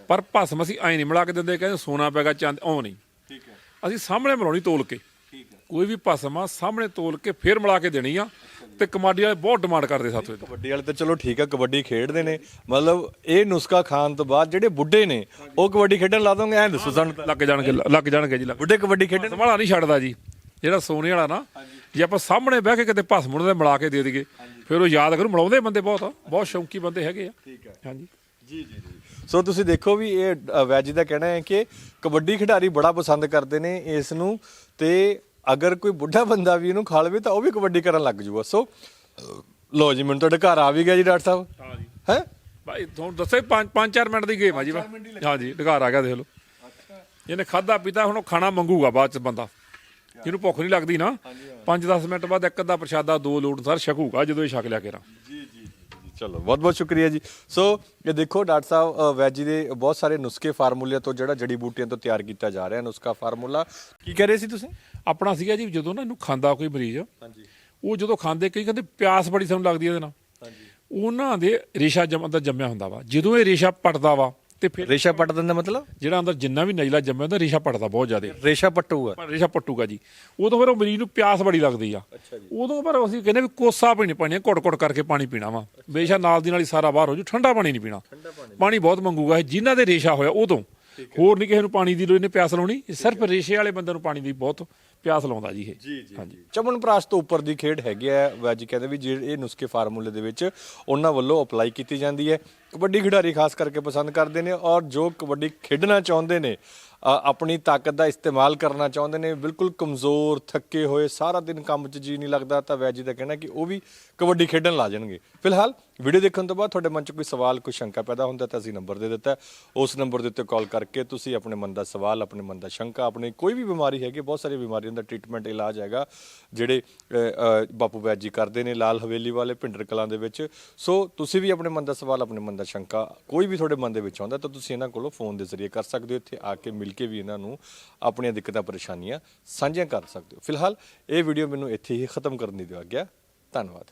ਪਰ ਭਸਮ ਅਸੀਂ ਐ ਨਹੀਂ ਮਿਲਾ ਕੇ ਦਿੰਦੇ ਕਹਿੰਦੇ ਸੋਨਾ ਪੈਗਾ ਚੰਦ ਉਹ ਨਹੀਂ। ਠੀਕ ਹੈ। ਅਸੀਂ ਸਾਹਮਣੇ ਮਿਲਾਉਣੀ ਤੋਲ ਕੇ ਕੋਈ ਵੀ ਭਸਮ ਆ ਸਾਹਮਣੇ ਤੋਲ ਕੇ ਫਿਰ ਮਿਲਾ ਕੇ ਦੇਣੀ ਆ ਤੇ ਕਮਾਡੀ ਵਾਲੇ ਬਹੁਤ ਡਿਮਾਂਡ ਕਰਦੇ ਸਾਥੋਂ ਇਹਦੀ। ਕਬੱਡੀ ਵਾਲੇ ਤਾਂ ਚਲੋ ਠੀਕ ਹੈ ਕਬੱਡੀ ਖੇਡਦੇ ਨੇ। ਮਤਲਬ ਇਹ ਨੁਸਖਾ ਖਾਣ ਤੋਂ ਬਾਅਦ ਜਿਹੜੇ ਬੁੱਢੇ ਨੇ ਉਹ ਕਬੱਡੀ ਖੇਡਣ ਲਾ ਦੋਗੇ ਐਂ ਦੱਸੋ ਸਾਨੂੰ ਲੱਗ ਜਾਣਗੇ ਲੱਗ ਜਾਣਗੇ ਜੀ ਬੁੱਢੇ ਕਬੱਡੀ ਖੇਡਣ? ਸੰਭਾਲਾ ਨਹੀਂ ਛੱਡਦਾ ਜੀ। ਜਿਹੜਾ ਸੋਨੇ ਵਾਲਾ ਨਾ ਜੇ ਆਪਾਂ ਸਾਹਮਣੇ ਬਹਿ ਕੇ ਕਿਤੇ ਭਸਮ ਨੂੰ ਦੇ ਮਿਲਾ ਕੇ ਦੇ ਦਈਏ ਫਿਰ ਉਹ ਯਾਦ ਕਰੂ ਮਿਲਾਉਂਦੇ ਬੰਦੇ ਬਹੁਤ ਬਹੁਤ ਸ਼ੌਂਕੀ ਬੰਦੇ ਹੈਗੇ ਆ। ਠੀਕ ਹੈ ਹਾਂਜੀ। ਜੀ ਜੀ ਸੋ ਤੁਸੀਂ ਦੇਖੋ ਵੀ ਇਹ ਵੈਜ ਦਾ ਕਹਿਣਾ ਹੈ ਕਿ ਕਬੱਡੀ ਖਿਡਾਰੀ ਬੜਾ ਪਸੰਦ ਕਰਦੇ ਨੇ ਇਸ ਨੂੰ ਤੇ ਅਗਰ ਕੋਈ ਬੁੱਢਾ ਬੰਦਾ ਵੀ ਇਹਨੂੰ ਖਾ ਲਵੇ ਤਾਂ ਉਹ ਵੀ ਕਬੱਡੀ ਕਰਨ ਲੱਗ ਜੂਗਾ। ਸੋ ਲਓ ਜੀ ਮੈਨੂੰ ਤੁਹਾਡੇ ਘਰ ਆ ਵੀ ਗਿਆ ਜੀ ਡਾਕਟਰ ਸਾਹਿਬ। ਹਾਂ ਜੀ। ਹੈ? ਭਾਈ ਤੁਹਾਨੂੰ ਦੱਸੇ 5 5-4 ਮਿੰਟ ਦੀ ਗੇਮ ਆ ਜੀ ਵਾ ਹਾਂਜੀ ਢਕਾਰ ਆ ਗਿਆ ਦੇਖ ਲਓ। ਇਹਨੇ ਖਾਦਾ ਪੀਤਾ ਹੁਣ ਉਹ ਖਾਣਾ ਮੰਗੂਗਾ ਬਾਅਦ ਚ ਬੰਦਾ। ਜਿਹਨੂੰ ਭੁੱਖ ਨਹੀਂ ਲੱਗਦੀ ਨਾ। 5-10 ਮਿੰਟ ਬਾਅਦ ਇੱਕ ਅੱਧਾ ਪ੍ਰਸ਼ਾਦਾ ਦੋ ਲੋਟ ਸਰ ਛਕੂਗਾ ਜਦੋਂ ਇਹ ਛਕ ਲਿਆ ਕੇਰਾ ਜੀ ਜੀ ਜੀ ਚਲੋ ਬਹੁਤ ਬਹੁਤ ਸ਼ੁਕਰੀਆ ਜੀ। ਸੋ ਇਹ ਦੇਖੋ ਡਾਕਟਰ ਸਾਹਿਬ ਵੈਜੀ ਦੇ ਬਹੁਤ ਸਾਰੇ ਨੁਸਖੇ ਫਾਰਮੂਲੇ ਤੋਂ ਜਿਹੜਾ ਜੜੀ ਬੂਟੀਆਂ ਤੋਂ ਤਿਆਰ ਕੀਤਾ ਜਾ ਰਿਹਾ ਨੁਸਖਾ ਫਾਰਮੂਲਾ। ਕੀ ਕਹਿ ਰਹੇ ਸੀ ਤੁਸੀਂ? ਆਪਣਾ ਸੀਗਾ ਜੀ ਜਦੋਂ ਨਾ ਇਹਨੂੰ ਖਾਂਦਾ ਕੋਈ ਮਰੀਜ਼ ਹਾਂਜੀ। ਉਹ ਜਦੋਂ ਖਾਂਦੇ ਕਈ ਕਹਿੰਦੇ ਪਿਆਸ ਬੜੀ ਸਾਨੂੰ ਲੱਗਦੀ ਹੈ ਇਹਦੇ ਨਾਲ। ਹਾਂਜੀ। ਉਹਨਾਂ ਦੇ ਰੇਸ਼ਾ ਜਮ ਅੰਦਰ ਜੰਮਿਆ ਹੁੰਦਾ ਵਾ। ਜਦੋਂ ਇਹ ਰੇਸ਼ਾ ਪਟਦਾ ਵਾ ਤੇ ਫਿਰ ਰੇਸ਼ਾ ਪੱਟ ਦਿੰਦਾ ਮਤਲਬ? ਜਿਹੜਾ ਅੰਦਰ ਜਿੰਨਾ ਵੀ ਨਜਲਾ ਜੰਮਿਆ ਹੁੰਦਾ ਰੇਸ਼ਾ ਪਟਦਾ ਬਹੁਤ ਜ਼ਿਆਦਾ। ਰੇਸ਼ਾ ਪੱਟੂਗਾ। ਪਰ ਰੇਸ਼ਾ ਪੱਟੂਗਾ ਜੀ। ਉਦੋਂ ਫਿਰ ਉਹ ਮਰੀਜ਼ ਨੂੰ ਪਿਆਸ ਬੜੀ ਲੱਗਦੀ ਆ। ਉਦੋਂ ਪਰ ਅਸੀਂ ਕਹਿੰਦੇ ਵੀ ਕੋਸਾ ਪੀਣੀ ਪਾਣੀ ਘੁੱਟ-ਘੁੱਟ ਕਰਕੇ ਪਾਣੀ ਪੀਣਾ ਵਾ। ਬੇਸ਼ਾ ਨਾਲ ਦੀ ਨਾਲ ਹੀ ਸਾਰਾ ਬਾਹਰ ਹੋ ਜੂ ਠੰਡਾ ਪਾਣੀ ਨਹੀਂ ਪੀਣਾ। ਪਾਣੀ ਬਹੁਤ ਮੰਗੂਗਾ। ਇਹ ਜਿਨ੍ਹਾਂ ਦੇ ਰੇਸ਼ਾ ਹੋਇਆ ਉਦੋਂ। ਹੋਰ ਨਹੀਂ ਕਿਸੇ ਨੂੰ ਪਾਣੀ ਦੀ ਲੋੜ ਇਹਨੇ ਪਿਆਸ ਲਾਉਣੀ। ਸਿਰਫ ਰੇਸ਼ੇ ਵਾਲੇ ਬੰਦੇ ਨੂੰ ਪਾਣੀ ਦੀ ਬਹੁਤ ਪਿਆਸ ਲਾਉਂਦਾ ਜੀ ਇਹ। ਜੀ ਜੀ ਹਾਂਜੀ। ਚਮਨਪ੍ਰਾਸ਼ ਤੋਂ ਉੱਪਰ ਦੀ ਖੇਡ ਹੈਗੀ ਹੈ ਵੈਜ ਕਹਿੰਦੇ ਵੀ ਜਿਹੜੇ ਇਹ ਨੁਸਖੇ ਫਾਰਮੂਲੇ ਦੇ ਵਿੱਚ ਉਹਨਾਂ ਵੱਲੋਂ ਅਪਲਾਈ ਕੀਤੀ ਜਾਂਦੀ ਹੈ। ਕਬੱਡੀ ਖਿਡਾਰੀ ਖਾਸ ਕਰਕੇ ਪਸੰਦ ਕਰਦੇ ਨੇ ਔਰ ਜੋ ਕਬੱਡੀ ਖੇਡਣਾ ਚਾਹੁੰਦੇ ਨੇ ਅ, ਆਪਣੀ ਤਾਕਤ ਦਾ ਇਸਤੇਮਾਲ ਕਰਨਾ ਚਾਹੁੰਦੇ ਨੇ ਬਿਲਕੁਲ ਕਮਜ਼ੋਰ ਥੱਕੇ ਹੋਏ ਸਾਰਾ ਦਿਨ ਕੰਮ 'ਚ ਜੀ ਨਹੀਂ ਲੱਗਦਾ ਤਾਂ ਵੈਜ ਦਾ ਕਹਿਣਾ ਕਿ ਉਹ ਵੀ ਕਬੱਡੀ ਖੇਡਣ ਲਾ ਜਾਣਗੇ। ਫਿਲਹਾਲ ਵੀਡੀਓ ਦੇਖਣ ਤੋਂ ਬਾਅਦ ਤੁਹਾਡੇ ਮਨ 'ਚ ਕੋਈ ਸਵਾਲ, ਕੋਈ ਸ਼ੰਕਾ ਪੈਦਾ ਹੁੰਦਾ ਤਾਂ ਅਸੀਂ ਨੰਬਰ ਦੇ ਦਿੱਤਾ ਉਸ ਨੰਬਰ ਦੇ ਉੱਤੇ ਕਾਲ ਕਰਕੇ ਤੁਸੀਂ ਆਪਣੇ ਮਨ ਦਾ ਸਵਾਲ, ਆਪਣੇ ਮਨ ਦਾ ਸ਼ੰਕਾ, ਆਪਣੀ ਕੋਈ ਵੀ ਬਿਮਾਰੀ ਹੈਗੀ, ਬਹੁਤ ਸਾਰੀ ਬਿਮਾਰੀਆਂ ਦਾ ਟ੍ਰੀਟਮੈਂਟ ਇਲਾਜ ਹੈਗਾ, ਜਿਹੜੇ ਬਾਪੂ ਵੈਦ ਜੀ ਕਰਦੇ ਨੇ ਲਾਲ ਹਵੇਲੀ ਵਾਲੇ ਭਿੰਡਰ ਕਲਾਂ ਦੇ ਵਿੱਚ। ਸੋ ਤੁਸੀਂ ਵੀ ਆਪਣੇ ਮਨ ਦਾ ਸਵਾਲ, ਆਪਣੇ ਮਨ ਦਾ ਸ਼ੰਕਾ ਕੋਈ ਵੀ ਤੁਹਾਡੇ ਮਨ ਦੇ ਵਿੱਚ ਆਉਂਦਾ ਤਾਂ ਤੁਸੀਂ ਇਹਨਾਂ ਕੋਲੋਂ ਫੋਨ ਦੇ ਜ਼ਰੀਏ ਕਰ ਸਕਦੇ ਹੋ। ਇੱਥੇ ਆ ਕੇ ਮਿਲ ਕੇ ਵੀ ਇਹਨਾਂ ਨੂੰ ਆਪਣੀਆਂ ਦਿੱਕਤਾਂ, ਪਰੇਸ਼ਾਨੀਆਂ ਸਾਂਝੀਆਂ ਕਰ ਸਕਦੇ ਹੋ। ਫਿਲਹਾਲ ਇਹ ਵੀਡੀਓ ਮੈਨੂੰ ਇੱਥੇ ਹੀ ਖਤਮ ਕਰਨ ਦੀ ਦਿਓ ਗਿਆ ਧੰਨਵਾਦ।